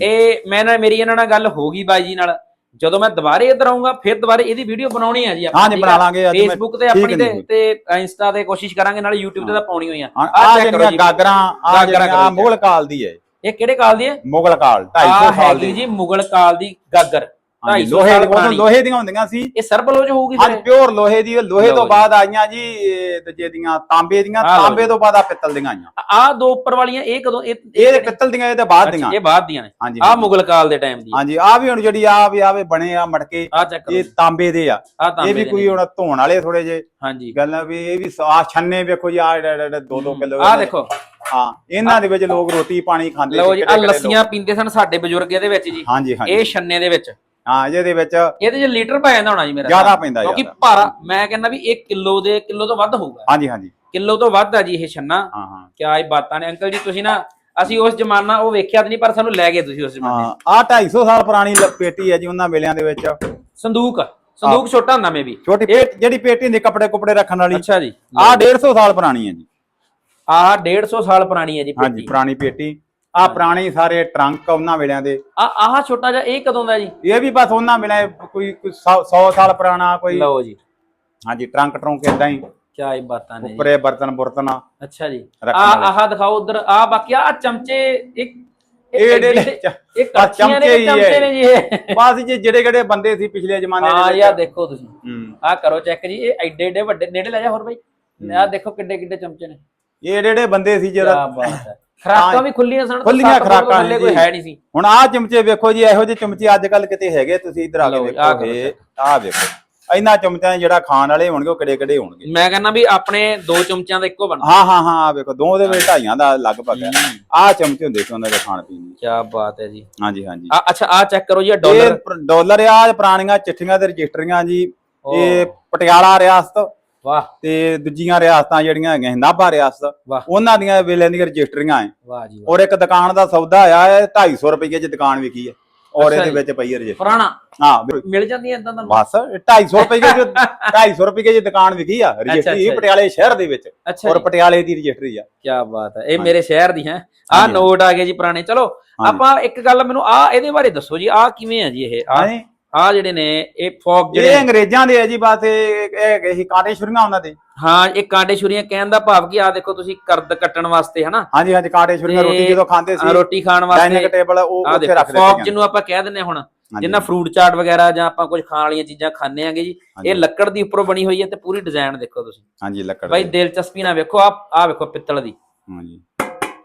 ਇਹ ਮੈਂ ਨਾ ਮੇਰੀ ਇਹਨਾਂ ਨਾਲ ਗੱਲ ਹੋ ਗਈ ਬਾਈ ਜੀ ਨਾਲ। ਜਦੋਂ ਮੈਂ ਦੁਬਾਰੇ ਇੱਧਰ ਆਉਂਗਾ ਫਿਰ ਦੁਬਾਰੇ ਇਹਦੀ ਵੀਡੀਓ ਬਣਾਉਣੀ ਹੈ ਜੀ ਹਾਂਜੀ ਬਣਾ ਲਾਂਗੇ ਫੇਸਬੁੱਕ ਤੇ ਆਪਣੀ ਤੇ। ਤੇ ਇੰਸਟਾ ਤੇ ਕੋਸ਼ਿਸ਼ ਕਰਾਂਗੇ ਨਾਲ YouTube ਤੇ ਤਾਂ ਪਾਉਣੀ ਹੋਈ ਆ। ਆ ਕਰੋ ਜੀ। ਗਾਗਰਾਂ ਆ ਗਾਗਰਾਂ। ਮੁਗਲ ਕਾਲ ਦੀ ਹੈ। ਇਹ ਕਿਹੜੇ ਕਾਲ ਦੀ ਹੈ? ਮੁਗਲ ਕਾਲ 250 ਆ ਸਾਲ ਦੀ। ਜੀ ਮੁਗਲ ਕਾਲ ਦੀ ਗਾਗਰ ਹਾਂਜੀ, 250 ਲੋਹੇ ਸਾਲ ਦੀ ਉਦੋਂ ਪੁਰਾਣੀ। ਲੋਹੇ ਦੀਆਂ ਹੁੰਦੀਆਂ ਸੀ। ਇਹ ਸਰਬਲੋਜ ਹੋਊਗੀ ਅੱਜ ਫਿਰ? ਪਿਓਰ ਲੋਹੇ ਦੀ ਲੋਹੇ ਲਓ ਤੋਂ ਜੀ। ਬਾਅਦ ਆਈਆਂ ਜੀ ਇਹ ਦੂਜੇ ਦੀਆਂ ਤਾਂਬੇ ਦੀਆਂ ਆਹ ਲਓ ਤਾਂਬੇ ਜੀ। ਤੋਂ ਬਾਅਦ ਆ ਪਿੱਤਲ ਦੀਆਂ ਆਈਆਂ। ਆ ਦੋ ਉੱਪਰ ਵਾਲੀਆਂ ਇਹ ਕਦੋਂ ਇਹ ਇਹ ਪਿੱਤਲ ਦੀਆਂ ਇਹ ਤੇ ਬਾਅਦ ਅੱਛਾ, ਦੀਆਂ। ਇਹ ਬਾਅਦ ਦੀਆਂ ਨੇ। ਹਾਂਜੀ ਆ ਮੁਗਲ ਕਾਲ ਦੇ ਟਾਈਮ ਦੀ ਹਾਂਜੀ ਆ ਵੀ ਹੁਣ ਜਿਹੜੀ ਆ ਵੀ ਆਵੇ ਬਣੇ ਆ ਮਟਕੇ ਆ ਚੈੱਕ ਕਰੋ ਇਹ ਤਾਂਬੇ ਦੇ ਆ। ਆ ਤਾਂ ਇਹ ਵੀ ਕੋਈ ਹੁਣ ਧੋਣ ਵਾਲੇ ਥੋੜੇ ਜੇ ਹਾਂਜੀ। ਗੱਲ ਆ ਵੀ ਇਹ ਵੀ ਆ ਛੰਨੇ ਵੇਖੋ ਜੀ ਆ 2-2 ਕਿਲੋ ਆ ਦੇਖੋ। ਹਾਂ ਇਹਨਾਂ ਦੇ ਵਿੱਚ ਲੋਕ ਰੋਟੀ ਪਾਣੀ ਖਾਂਦੇ ਲਓ ਜੀ ਆ ਲੱਸੀਆਂ ਪੀਂਦੇ ਸਨ ਸਾਡੇ ਬਜ਼ੁਰਗ ਇਹਦੇ ਵਿੱਚ ਜੀ। ਹਾਂਜੀ ਹਾਂਜੀ। ਇਹ ਛੰਨੇ ਦੇ ਵਿੱਚ। ਹਾਂ ਜਿਹਦੇ ਵਿੱਚ ਇਹਦੇ ਚ ਲੀਟਰ ਪੈ ਜਾਂਦਾ ਹੋਣਾ ਜੀ ਮੇਰਾ ਜ਼ਿਆਦਾ। ਪੈਂਦਾ ਕਿਉਂਕਿ। ਭਾਰਾ ਮੈਂ ਕਹਿੰਦਾ ਵੀ 1 ਕਿਲੋ ਦੇ ਕਿਲੋ ਤੋਂ ਵੱਧ ਹੋਊਗਾ। ਹਾਂਜੀ ਹਾਂਜੀ। ਕਿਲੋ ਤੋਂ ਵੱਧ ਆ ਜੀ ਇਹ ਛੰਨਾ। ਹਾਂ ਹਾਂ। ਕਿਆ ਇਹ ਬਾਤਾਂ ਨੇ ਅੰਕਲ ਜੀ ਤੁਸੀਂ ਨਾ ਅਸੀਂ ਉਸ ਜ਼ਮਾਨਾ ਉਹ ਵੇਖਿਆ ਨਹੀਂ ਪਰ ਸਾਨੂੰ ਲੈ ਗਏ ਤੁਸੀਂ ਉਸ ਜ਼ਮਾਨੇ। ਹਾਂ ਆ 250 ਸਾਲ ਪੁਰਾਣੀ ਪੇਟੀ ਹੈ ਜੀ ਉਹਨਾਂ ਵੇਲਿਆਂ ਦੇ ਵਿੱਚ। ਸੰਦੂਕ ਸੰਦੂਕ ਛੋਟਾ ਹੁੰਦਾ ਮੇ ਵੀ। ਛੋਟੀ ਜਿਹੜੀ ਪੇਟੀ ਹੁੰਦੀ ਕੱਪੜੇ ਕੁਪੜੇ ਰੱਖਣ ਵਾਲੀ। ਅੱਛਾ ਜੀ। ਆ 150 ਸਾਲ ਪੁਰਾਣੀ ਹੈ ਜੀ। ਆਹ 150 ਸਾਲ ਪੁਰਾਣੀ ਹੈ ਜੀ ਹਾਂਜੀ ਪੁਰਾਣੀ ਪੇਟੀ। ਆ ਪੁਰਾਣੇ ਸਾਰੇ ਟਰੰਕ ਉਹਨਾਂ ਵੇਲਿਆਂ ਦੇ। ਆ ਆਹ ਛੋਟਾ ਜਿਹਾ ਇਹ ਕਦੋਂ ਦਾ ਜੀ? ਇਹ ਵੀ ਬਸ ਉਹਨਾਂ ਵੇਲੇ ਕੋਈ 100 ਸਾਲ ਪੁਰਾਣਾ ਕੋਈ ਲਓ ਜੀ। ਹਾਂਜੀ ਟਰੰਕ ਟਰੰਕ ਇਦਾਂ ਹੀ। ਕਿਆ ਇਹ ਬਾਤਾਂ ਨੇ ਉੱਪਰੇ ਬਰਤਨ ਬੁਰਤਨ ਅੱਛਾ ਜੀ। ਆ। ਆਹ ਦਿਖਾਓ ਉਧਰ। ਆ ਬਾਕੀ ਆ ਚਮਚੇ ਇੱਕ ਇਹ ਜਿਹੜੇ ਇਹ ਚਮਚੇ ਹੀ ਹੈ। ਨੇ ਜੀ ਇਹ? ਬਸ ਜੀ ਜਿਹੜੇ ਜਿਹੜੇ ਬੰਦੇ ਸੀ ਪਿਛਲੇ ਜ਼ਮਾਨੇ ਹਾਂ ਦੇ ਯਾ ਦੇਖੋ ਤੁਸੀਂ। ਹੂੰ। ਆ ਕਰੋ ਚੈੱਕ ਜੀ ਇਹ ਐਡੇ ਐਡੇ ਵੱਡੇ ਨੇੜੇ ਲੈ ਜਾ ਹੋਰ ਬਾਈ। ਆ ਦੇਖੋ ਕਿੱਡੇ ਕਿੱਡੇ ਚਮਚੇ ਨੇ। ਇਹ ਜਿਹੜੇ ਬੰਦੇ ਸੀ ਜਿਹੜਾ ਬਾਤ ਹੈ। ਖਰਾਕਾਂ ਵੀ ਖੁੱਲੀਆਂ ਸਨ ਖੁੱਲੀਆਂ ਖੁਰਾਕਾਂ ਥੱਲੇ। ਕੋਈ ਹੈ ਨਹੀਂ ਸੀ। ਹੁਣ ਆਹ ਚਮਚੇ ਵੇਖੋ ਜੀ ਇਹੋ ਜਿਹੇ ਚਮਚੇ ਅੱਜ ਕੱਲ ਕਿਤੇ ਹੈਗੇ ਤੁਸੀਂ ਇੱਧਰ ਆ ਕੇ ਜੀ, ਆਹ ਇਹ ਵੇਖੋ। ਇਹਨਾਂ ਚਮਚਿਆਂ ਜਿਹੜਾ ਖਾਣ ਵਾਲੇ ਹੋਣਗੇ ਉਹ ਕਿਹੜੇ ਕਿਹੜੇ ਹੋਣਗੇ? ਮੈਂ ਕਹਿੰਦਾ ਵੀ ਆਪਣੇ ਦੋ ਚਮਚਿਆਂ ਦਾ ਇੱਕੋ ਬਣਦਾ। ਹਾਂ ਹਾਂ ਹਾਂ ਆਹ ਵੇਖੋ ਦੋ ਦੇ ਵਿੱਚ ਢਾਈਆਂ ਦਾ ਲਗਭਗ ਹੈ। ਆਹ ਚਮਚੇ ਹੁੰਦੇ ਸੀ ਉਹਨਾਂ ਦੇ ਖਾਣ ਪੀਣ ਦੇ। ਕੀ ਬਾਤ ਹੈ ਜੀ। ਹਾਂਜੀ ਹਾਂਜੀ। ਆ ਅੱਛਾ ਆ ਚੈੱਕ ਕਰੋ ਜੀ ਇਹ ਡਾਲਰ। ਡਾਲਰ ਆ ਪੁਰਾਣੀਆਂ ਚਿੱਠੀਆਂ ਤੇ ਰਜਿਸਟਰੀਆਂ ਜੀ। ਇਹ ਪਟਿਆਲਾ ਰਿਆਸਤ ਵਾਹ। ਤੇ ਦੂਜੀਆਂ ਰਿਆਸਤਾਂ ਜਿਹੜੀਆਂ ਹੈਗੀਆਂ ਨਾਭਾ ਰਿਆਸਤ ਵਾਹ। ਉਹਨਾਂ ਦੀਆਂ ਵੇਲੇ ਦੀਆਂ ਰਜਿਸਟਰੀਆਂ ਐ। ਵਾਹ ਜੀ ਵਾਹ। ਔਰ ਇੱਕ ਦੁਕਾਨ ਦਾ ਸੌਦਾ ਆਇਆ ਹੈ 250 ਰੁਪਏ 'ਚ ਦੁਕਾਨ ਵਿਕੀ ਹੈ ਔਰ ਅੱਛਾ ਇਹਦੇ ਜੀ। ਵਿੱਚ ਪਈ ਹੈ ਰਜਿਸਟਰੀ। ਪੁਰਾਣਾ? ਹਾਂ ਬਿਲਕੁਲ। ਮਿਲ ਜਾਂਦੀ ਹੈ ਇਦਾਂ ਦਾ ਬਸ 250 ਰੁਪਏ ਜੋ 250 ਰੁਪਏ ਦੀ ਦੁਕਾਨ ਵਿਕੀ ਆ ਰਜਿਸਟਰੀ ਅੱਛਾ। ਪਟਿਆਲੇ ਸ਼ਹਿਰ ਦੇ ਵਿੱਚ ਅੱਛਾ ਔਰ ਜੀ। ਪਟਿਆਲੇ ਦੀ ਰਜਿਸਟਰੀ ਆ। ਕੀ ਬਾਤ ਹੈ। ਇਹ ਹਾਂਜੀ। ਮੇਰੇ ਸ਼ਹਿਰ ਦੀ ਹੈ। ਆ ਹਾਂਜੀ। ਨੋਟ ਆ ਗਏ ਜੀ ਪੁਰਾਣੇ। ਚਲੋ ਹਾਂਜੀ। ਆਪਾਂ ਇੱਕ ਗੱਲ ਮੈਨੂੰ ਆ ਇਹਦੇ ਬਾਰੇ ਦੱਸੋ ਜੀ ਆ ਕਿਵੇਂ ਆ ਜੀ ਇਹ? ਆ ਹਾਂਜੀ ਆ ਜਿਹੜੇ ਨੇ ਇਹ ਫੌਗ ਇਹ ਜਿਹੜੇ ਅੰਗਰੇਜ਼ਾਂ ਦੇ ਆ ਜੀ ਬਸ ਇਹ ਇਹ ਕਾਂਟੇ ਛੁਰੀਆਂ ਉਹਨਾਂ ਦੇ। ਹਾਂ ਇਹ ਕਾਂਟੇ ਛੁਰੀਆਂ ਕਹਿਣ ਦਾ ਭਾਵ ਕਿ ਆ ਦੇਖੋ ਤੁਸੀਂ ਕਰਦ ਕੱਟਣ ਵਾਸਤੇ ਹਨਾ? ਹਾਂਜੀ ਹਾਂਜੀ ਕਾਂਟੇ ਛੁਰੀਆਂ ਰੋਟੀ ਜਦੋਂ ਖਾਂਦੇ ਸੀ ਰੋਟੀ ਖਾਣ ਡਾਈਨਿੰਗ ਵਾਸਤੇ ਟੇਬਲ ਉਹ ਆ ਉੱਥੇ ਦੇਖੋ ਰੱਖ ਫੌਗ ਦਿੱਤੇ ਜਿਹਨੂੰ ਆਪਾਂ ਕਹਿ ਹਾਂ ਹੁਣ। ਜਿੰਨਾ ਫਰੂਟ ਚਾਟ ਵਗੈਰਾ ਜਾਂ ਆਪਾਂ ਕੁਝ ਖਾਣ ਵਾਲੀਆਂ ਚੀਜ਼ਾਂ ਖਾਂਦੇ ਆਂਗੇ ਜੀ ਇਹ। ਲੱਕੜ ਦੀ ਉੱਪਰੋਂ ਬਣੀ ਹੋਈ ਹੈ ਤੇ ਪੂਰੀ ਡਿਜ਼ਾਈਨ ਦੇਖੋ ਤੁਸੀਂ। ਹਾਂਜੀ ਲੱਕੜ ਬਾਈ ਦੇ। ਦਿਲਚਸਪੀ ਨਾਲ ਵੇਖੋ ਆ ਆ ਵੇਖੋ ਪਿੱਤਲ ਦੀ। ਹਾਂਜੀ।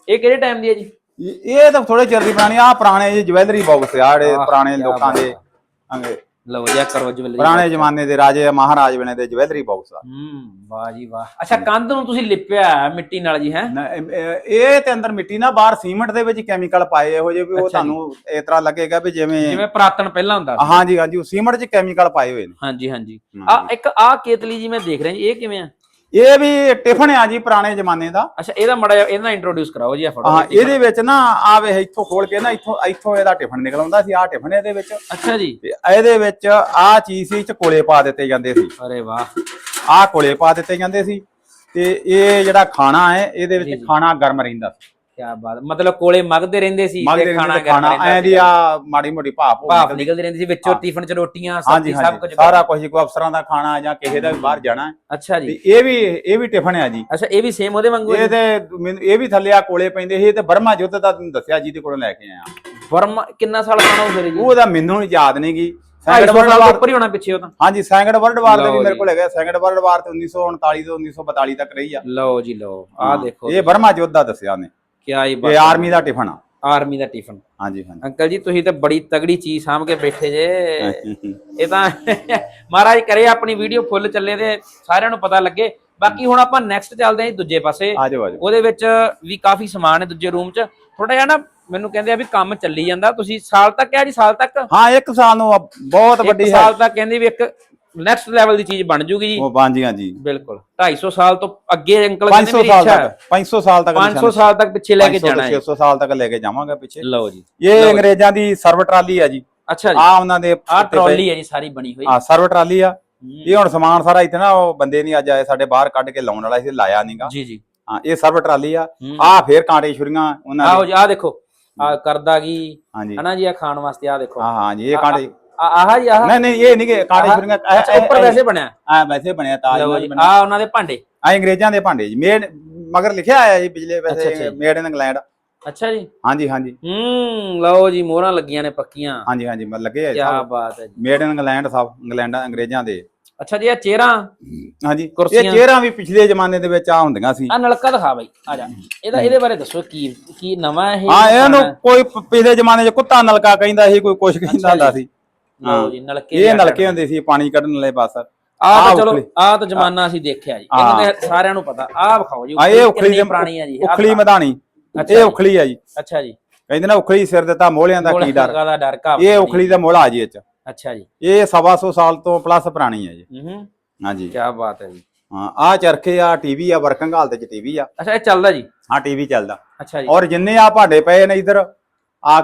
ਇਹ ਕਿਹੜੇ ਟਾਈਮ ਦੀ ਹੈ ਜੀ? ਇਹ ਇਹ ਤਾਂ ਥੋੜੇ ਚਿਰ ਦੀ ਪੁਰਾਣੀ ਆ ਪੁਰਾਣੇ ਜੀ ਜਵੈਲਰੀ ਬਾਕਸ ਆ ਜਿਹੜੇ ਆਹ, ਪੁਰਾਣੇ ਕਿਆ ਲੋਕਾਂ ਦੇ। ਬਾਤ ਅੰਗੇ ਲਓ ਆਹ ਕਰੋ ਜਵੈਲਰੀ ਪੁਰਾਣੇ ਜ਼ਮਾਨੇ ਦੇ ਰਾਜੇ ਮਹਾਰਾਜ ਬਣੇ ਦੇ ਜਵੈਲਰੀ ਬਾਕਸ ਆ। ਹੂੰ ਵਾਹ ਜੀ ਵਾਹ। ਅੱਛਾ ਕੰਧ ਨੂੰ ਤੁਸੀਂ ਲਿਪਿਆ ਹੈ ਮਿੱਟੀ ਨਾਲ ਜੀ ਹੈ? ਨਾ, ਇਹ- ਤੇ ਅੰਦਰ ਮਿੱਟੀ ਨਾ ਬਾਹਰ ਸੀਮੈਂਟ ਦੇ ਵਿੱਚ ਕੈਮੀਕਲ ਪਾਏ ਇਹੋ ਜਿਹੇ ਵੀ ਉਹ। ਤੁਹਾਨੂੰ ਇਸ ਤਰ੍ਹਾਂ ਲੱਗੇਗਾ ਵੀ ਜਿਵੇਂ ਜਿਵੇਂ ਪ੍ਰਾਤਨ ਪਹਿਲਾਂ ਹੁੰਦਾ ਹਾਂਜੀ ਹਾਂਜੀ ਉਹ ਸੀਮੈਂਟ 'ਚ ਕੈਮੀਕਲ ਪਾਏ ਹੋਏ ਨੇ। ਹਾਂਜੀ ਹਾਂਜੀ। ਆ। ਇੱਕ ਆ ਕੇਤਲੀ ਜੀ ਮੈਂ ਦੇਖ ਰਿਹਾ ਜੀ ਇਹ ਕਿਵੇਂ ਆ? ਇਹ ਵੀ ਟਿਫਨ ਆ ਜੀ ਪੁਰਾਣੇ ਜ਼ਮਾਨੇ ਦਾ। ਅੱਛਾ ਇਹਦਾ ਮੜਾ ਇਹਦਾ ਇੰਟਰੋਡਿਊਸ ਕਰਾਓ ਜੀ ਆ ਫੋਟੋ ਹਾਂ ਇਹਦੇ ਵਿੱਚ ਨਾ ਆ ਵੇ ਇੱਥੋਂ ਖੋਲ ਕੇ ਨਾ ਇੱਥੋਂ ਇੱਥੋਂ ਇਹਦਾ ਟਿਫਨ ਨਿਕਲ ਆਉਂਦਾ ਸੀ ਆ ਟਿਫਨ ਇਹਦੇ ਵਿੱਚ। ਅੱਛਾ ਜੀ। ਤੇ ਇਹਦੇ ਵਿੱਚ ਆ ਚੀਜ਼ ਸੀ ਚ ਕੋਲੇ ਪਾ ਦਿੱਤੇ ਜਾਂਦੇ ਸੀ। ਅਰੇ ਵਾਹ। ਆ ਕੋਲੇ ਪਾ ਦਿੱਤੇ ਜਾਂਦੇ ਸੀ। ਤੇ ਇਹ ਜਿਹੜਾ ਖਾਣਾ ਹੈ ਇਹਦੇ ਵਿੱਚ। ਖਾਣਾ ਗਰਮ ਰਹਿੰਦਾ ਸੀ। ਕੀ ਬਾਤ ਮਤਲਬ ਕੋਲੇ ਮਗਦੇ ਰਹਿੰਦੇ ਸੀ ਤੇ ਖਾਣਾ ਖਾਣਾ ਐ ਦੀ ਆ ਮਾੜੀ ਮੋਟੀ ਭਾਪ ਭਾਫ ਨਿਕਲਦੀ। ਰਹਿੰਦੀ ਸੀ ਵਿੱਚੋਂ। ਟਿਫਨ ਚ ਰੋਟੀਆਂ ਸਬਜ਼ੀ ਸਭ ਕੁਝ ਸਾਰਾ ਕੁਝ ਕੋਈ ਅਫਸਰਾਂ ਦਾ ਖਾਣਾ ਜਾਂ ਕਿਸੇ ਦਾ ਵੀ ਬਾਹਰ ਜਾਣਾ। ਅੱਛਾ ਜੀ ਇਹ ਵੀ ਇਹ ਵੀ ਟਿਫਨ ਆ ਜੀ ਅੱਛਾ ਇਹ ਵੀ ਸੇਮ ਉਹਦੇ ਵਾਂਗੂ ਇਹ ਜੀ? ਤੇ ਇਹ ਵੀ ਥੱਲੇ ਆ ਕੋਲੇ ਪੈਂਦੇ ਸੀ ਤੇ ਬਰਮਾ ਯੁੱਧ ਦਾ ਤੁਹਾਨੂੰ ਦੱਸਿਆ ਜਿਹਦੇ ਕੋਲੋਂ ਲੈ ਕੇ ਆਇਆ ਵਰਮ ਕਿੰਨਾ ਸਾਲ ਪੁਰਾਣਾ ਹੋ ਫਿਰ ਜੀ ਉਹਦਾ ਮੈਨੂੰ ਯਾਦ ਨਹੀਂ ਗਈ 250 ਸੈਕੰਡ ਵਰਲਡ ਵਾਰ ਉੱਪਰ ਹੀ ਹੋਣਾ ਪਿੱਛੇ ਉਹ ਤਾਂ ਹਾਂਜੀ ਸੈਕੰਡ ਵਰਲਡ ਵਾਰ ਦੇ ਵੀ ਮੇਰੇ ਜੀ। ਕੋਲ ਹੈਗਾ ਸੈਕੰਡ ਵਰਲਡ ਵਾਰ ਤੇ 1939 ਤੋਂ 1942 ਤੱਕ ਰਹੀ ਆ ਲਓ ਜੀ ਲਓ ਆ ਦੇਖੋ ਇਹ ਬਰਮਾ ਦਾ ਦੱਸਿਆ ਨੇ ਕੀ ਆਈ ਇਹ ਬਾਤ ਆਰਮੀ ਦਾ ਟਿਫਨ ਆ। ਆਰਮੀ ਦਾ ਟਿਫਨ। ਹਾਂਜੀ ਹਾਂਜੀ। ਅੰਕਲ ਜੀ ਤੁਸੀਂ ਤਾਂ ਬੜੀ ਤਗੜੀ ਚੀਜ਼ ਸਾਂਭ ਕੇ ਬੈਠੇ ਜੇ। ਇਹ ਤਾਂ ਮਹਾਰਾਜ ਕਰੇ ਆਪਣੀ ਵੀਡੀਓ ਫੁੱਲ ਚੱਲੇ ਤੇ ਸਾਰਿਆਂ ਨੂੰ ਪਤਾ ਲੱਗੇ। ਬਾਕੀ ਹੁਣ ਆਪਾਂ ਨੈਕਸਟ ਚੱਲਦੇ ਹਾਂ ਜੀ ਦੂਜੇ ਪਾਸੇ। ਆਜੋ ਆਜੋ ਉਹਦੇ ਵਿੱਚ ਵੀ ਕਾਫੀ ਸਮਾਨ ਹੈ ਦੂਜੇ ਰੂਮ 'ਚ। ਥੋੜਾ ਜਿਹਾ ਨਾ ਮੈਨੂੰ ਕਹਿੰਦੇ ਆ ਵੀ ਕੰਮ ਚੱਲੀ ਜਾਂਦਾ। ਤੁਸੀਂ ਸਾਲ ਤੱਕ ਕਿਹਾ ਜੀ ਸਾਲ ਤੱਕ? ਹਾਂ ਇੱਕ ਸਾਲ ਨੂੰ ਬਹੁਤ ਵੱਡੀ ਹੈ। ਸਾਲ ਤੱਕ ਕਹਿੰਦੇ ਵੀ ਇੱਕ ਨੈਕਸਟ ਲੈਵਲ ਦੀ ਚੀਜ਼ ਬਣ ਜੂਗੀ ਜੀ। ਉਹ ਹਾਂਜੀ ਹਾਂਜੀ ਬਿਲਕੁਲ। 250 ਸਾਲ ਤੋਂ ਅੱਗੇ ਅੰਕਲ ਕਹਿੰਦੇ 500 ਮੇਰੀ ਸਾਲ ਤੱਕ 500 ਸਾਲ ਤੱਕ 500 ਸਾਲ ਤੱਕ ਪਿੱਛੇ ਲੈ ਕੇ ਜਾਣਾ ਹੈ। 600 ਸਾਲ ਤੱਕ ਲੈ ਕੇ ਜਾਵਾਂਗੇ ਪਿੱਛੇ। ਲਓ ਜੀ। ਇਹ ਜੀ। ਅੰਗਰੇਜ਼ਾਂ ਦੀ ਸਰਵ ਟਰਾਲੀ ਆ ਜੀ। ਅੱਛਾ ਜੀ। ਆ ਉਹਨਾਂ ਦੇ ਆਹ ਟਰਾਲੀ ਹੈ ਜੀ ਸਾਰੀ ਬਣੀ ਹੋਈ। ਆ ਸਰਵ ਟਰਾਲੀ ਆ। ਇਹ ਹੁਣ ਸਮਾਨ ਸਾਰਾ ਇੱਥੇ ਨਾ ਉਹ ਬੰਦੇ ਨਹੀਂ ਅੱਜ ਆਏ ਸਾਡੇ ਬਾਹਰ ਕੱਢ ਕੇ ਲਾਉਣ ਵਾਲਾ ਸੀ ਲਾਇਆ ਨਹੀਂਗਾ ਜੀ ਜੀ। ਹਾਂ ਇਹ ਸਰਵ ਟਰਾਲੀ ਆ। ਆ ਫੇਰ ਕਾਂਟੇ ਛੁਰੀਆਂ ਉਹਨਾਂ ਦੇ। ਜੀ ਆਹ ਦੇਖੋ। ਆ ਕਰਦਾ ਕੀ? ਹਨਾ ਜੀ ਆ ਖਾਣ ਵਾਸਤੇ ਆ ਦੇਖੋ। ਹਾਂ ਹਾਂ ਜੀ ਇਹ ਕਾਂਟੇ ਆ- ਆਹ ਜੀ ਆਹ। ਨਹੀਂ ਨਹੀਂ ਇਹ ਨਹੀਂ ਕਿ ਕਾਂਟੇ ਆਹ- ਛੁਰੀਆਂ ਅੱਛਾ ਉੱਪਰ ਵੈਸੇ ਬਣਿਆ। ਆ ਵੈਸੇ ਬਣਿਆ ਤਾਜ ਲਓ ਮਹਿਲ ਜੀ। ਬਣਿਆ। ਆ ਉਹਨਾਂ ਦੇ ਭਾਂਡੇ। ਆ ਅੰਗਰੇਜ਼ਾਂ ਦੇ ਭਾਂਡੇ ਜੀ। ਮੇਡ ਮਗਰ ਲਿਖਿਆ ਆਇਆ ਜੀ ਪਿਛਲੇ ਅੱਛਾ, ਵੈਸੇ ਅੱਛਾ। ਮੇਡ ਇਨ ਇੰਗਲੈਂਡ ਅੱਛਾ ਜੀ। ਹਾਂਜੀ ਹਾਂਜੀ। ਹੂੰ ਲਓ ਜੀ ਮੋਹਰਾਂ ਲੱਗੀਆਂ ਨੇ ਪੱਕੀਆਂ। ਹਾਂਜੀ ਹਾਂਜੀ ਮੈਂ ਲੱਗੇ ਆ ਕੀ ਸਭ। ਬਾਤ ਹੈ ਜੀ। ਮੇਡ ਇਨ ਇੰਗਲੈਂਡ ਸਭ ਇੰਗਲੈਂਡ ਅੰਗਰੇਜ਼ਾਂ ਦੇ। ਅੱਛਾ ਜੀ ਆ ਚਿਹਰਾ ਹਾਂਜੀ ਇਹ ਕੁਰਸੀਆਂ। ਚਿਹਰਾ ਵੀ ਪਿਛਲੇ ਜ਼ਮਾਨੇ ਦੇ ਵਿੱਚ ਆ ਹੁੰਦੀਆਂ ਸੀ। ਆ ਨਲਕਾ ਦਿਖਾ ਬਾਈ ਆ ਜਾ। ਇਹਦਾ ਇਹਦੇ ਬਾਰੇ ਦੱਸੋ ਕੀ ਕੀ ਨਵਾਂ ਇਹ ਹਾਂ ਇਹਨੂੰ ਪੁਰਾਣਾ? ਕੋਈ ਪ- ਪਿਛਲੇ ਜ਼ਮਾਨੇ 'ਚ ਕੁੱਤਾ ਨਲਕਾ ਕਹਿੰਦਾ ਸੀ ਕੋਈ ਕੁਛ ਕਹਿੰਦਾ ਹੁੰਦਾ। ਸੀ। ਲਓ ਜੀ ਨਲਕੇ ਇਹ ਨਲਕੇ ਹੁੰਦੇ ਸੀ ਪਾਣੀ ਕੱਢਣ ਵਾਲੇ ਬਸ। ਆ ਤਾਂ ਆਹ ਚਲੋ ਉਖਲੀ। ਆ ਤਾਂ ਜਮਾਨਾ ਅਸੀਂ ਦੇਖਿਆ ਜੀ। ਇਹਨਾਂ ਦੇ ਸਾਰਿਆਂ ਨੂੰ ਪਤਾ। ਆ ਵਿਖਾਓ ਜੀ ਆ ਇਹ ਉਖਲੀ ਕਿੰਨੀ ਦੇ ਪੁਰਾਣੀ ਆ ਜੀ। ਆਹ ਉਖਲੀ ਮਧਾਣੀ ਅੱਛਾ ਇਹ ਜੀ। ਉਖਲੀ ਆ ਜੀ। ਅੱਛਾ ਜੀ। ਕਹਿੰਦੇ ਨਾ ਉਖਲੀ ਸਿਰ ਦਿੱਤਾ ਮੋਹਲਿਆਂ ਦਾ ਕੀ ਡਰ। ਦਾ ਡਰ ਕਾ ਇਹ ਉਖਲੀ ਦਾ ਮੋਹਲਾ ਜੀ ਇਹ 'ਚ। ਅੱਛਾ ਜੀ। ਇਹ ਸਵਾ ਸੌ ਸਾਲ ਤੋਂ ਪਲੱਸ ਪੁਰਾਣੀ ਹੈ ਜੀ। ਹੂੰ ਹਾਂਜੀ। ਕੀ ਬਾਤ ਹੈ ਜੀ। ਹਾਂ ਆ ਚਰਖੇ ਆ ਟੀਵੀ ਆ ਵਰਕਿੰਗ ਹਾਲਤ 'ਚ ਟੀਵੀ ਆ। ਅੱਛਾ ਇਹ ਚੱਲਦਾ ਜੀ। ਹਾਂ ਟੀਵੀ ਚੱਲਦਾ। ਅੱਛਾ ਜੀ। ਔਰ ਜਿੰਨੇ ਆ ਭਾਂਡੇ ਪਏ ਨੇ ਇਧਰ ਆ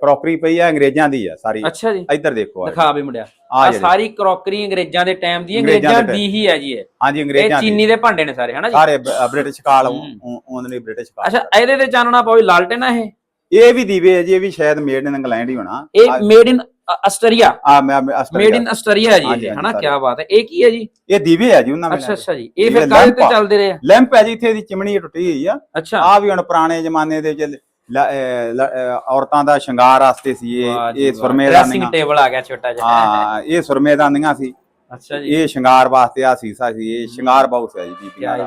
ਕਰੋਕਰੀ ਪਈ ਆ ਅੰਗਰੇਜ਼ਾਂ ਦੀ ਆ ਸਾਰੀ। ਅੱਛਾ ਜੀ। ਇੱਧਰ ਦੇਖੋ ਆ ਦਿਖਾ ਵੀ ਮੁੰਡਿਆ। ਆ ਸਾਰੀ ਕਰੋਕਰੀ ਅੰਗਰੇਜ਼ਾਂ ਦੇ ਟਾਈਮ ਦੀ ਅੰਗਰੇਜ਼ਾਂ ਦੇ ਹੀ ਹੈ ਜੀ ਇਹ। ਹਾਂਜੀ ਇਹ ਅੰਗਰੇਜ਼ਾਂ ਦੀ। ਚੀਨੀ ਦੇ ਭਾਂਡੇ ਨੇ ਸਾਰੇ ਹਨਾ ਜੀ? ਸਾਰੇ ਬ੍ਰਿਟਿਸ਼ ਕਾਲ। ਉਹਨੇ ਬ੍ਰਿਟਿਸ਼ ਕਾਲ। ਅੱਛਾ ਇਹਦੇ ਤੇ ਚਾਨਣਾ ਪਾਓ ਲਾਲਟੇਨ ਆ ਇਹ? ਇਹ ਵੀ ਦੀਵੇ ਹੈ ਜੀ ਇਹ ਵੀ ਸ਼ਾਇਦ ਮੇਡ ਇਨ ਇੰਗਲੈਂਡ ਹੀ ਹੋਣਾ। ਇਹ ਮੇਡ ਇਨ ਅਸਟਰੀਆ। ਆ ਮੈਂ ਅਸਟਰ ਮੇਡ ਇਨ ਅਸਟਰੀਆ ਜੀ ਇਹ ਹਨਾ। ਕੀ ਬਾਤ ਹੈ। ਇਹ ਕੀ ਹੈ ਜੀ? ਇਹ ਦੀਵੇ ਹੈ ਜੀ ਉਹਨਾਂ ਅੱਛਾ ਵਿੱਚ ਅੱਛਾ ਜੀ। ਇਹ ਇਹ ਫਿਰ ਕਾਹਦੇ ਤੇ। ਚੱਲਦੇ ਰਹੇ? ਲੈਂਪ ਹੈ ਜੀ ਇੱਥੇ ਦੀ ਚਿਮਣੀ ਟੁੱਟੀ ਹੋਈ ਆ। ਅੱਛਾ। ਆ ਵੀ ਹੁਣ ਪੁਰਾਣੇ ਜ਼ਮਾਨੇ ਦੇ ਵਿੱਚ ਔਰਤਾਂ ਦਾ ਸ਼ਿੰਗਾਰ ਵਾਸਤੇ ਸੀ ਇਹ ਜੀ ਇਹ ਵਾਹ। ਸੁਰਮੇ ਡਰੈਸਿੰਗ ਦਾਨੀਆਂ। ਟੇਬਲ ਆ ਗਿਆ ਛੋਟਾ ਜਿਹਾ। ਹਾਂ ਇਹ ਸੁਰਮੇ ਦਾਨੀਆਂ ਸੀ। ਅੱਛਾ ਜੀ। ਇਹ ਸ਼ਿੰਗਾਰ ਵਾਸਤੇ ਆ ਸੀਸਾ ਸੀ ਇਹ ਸ਼ਿੰਗਾਰ ਬਾਕਸ ਹੈ ਜੀ ਬੀਬੀਆਂ ਦਾ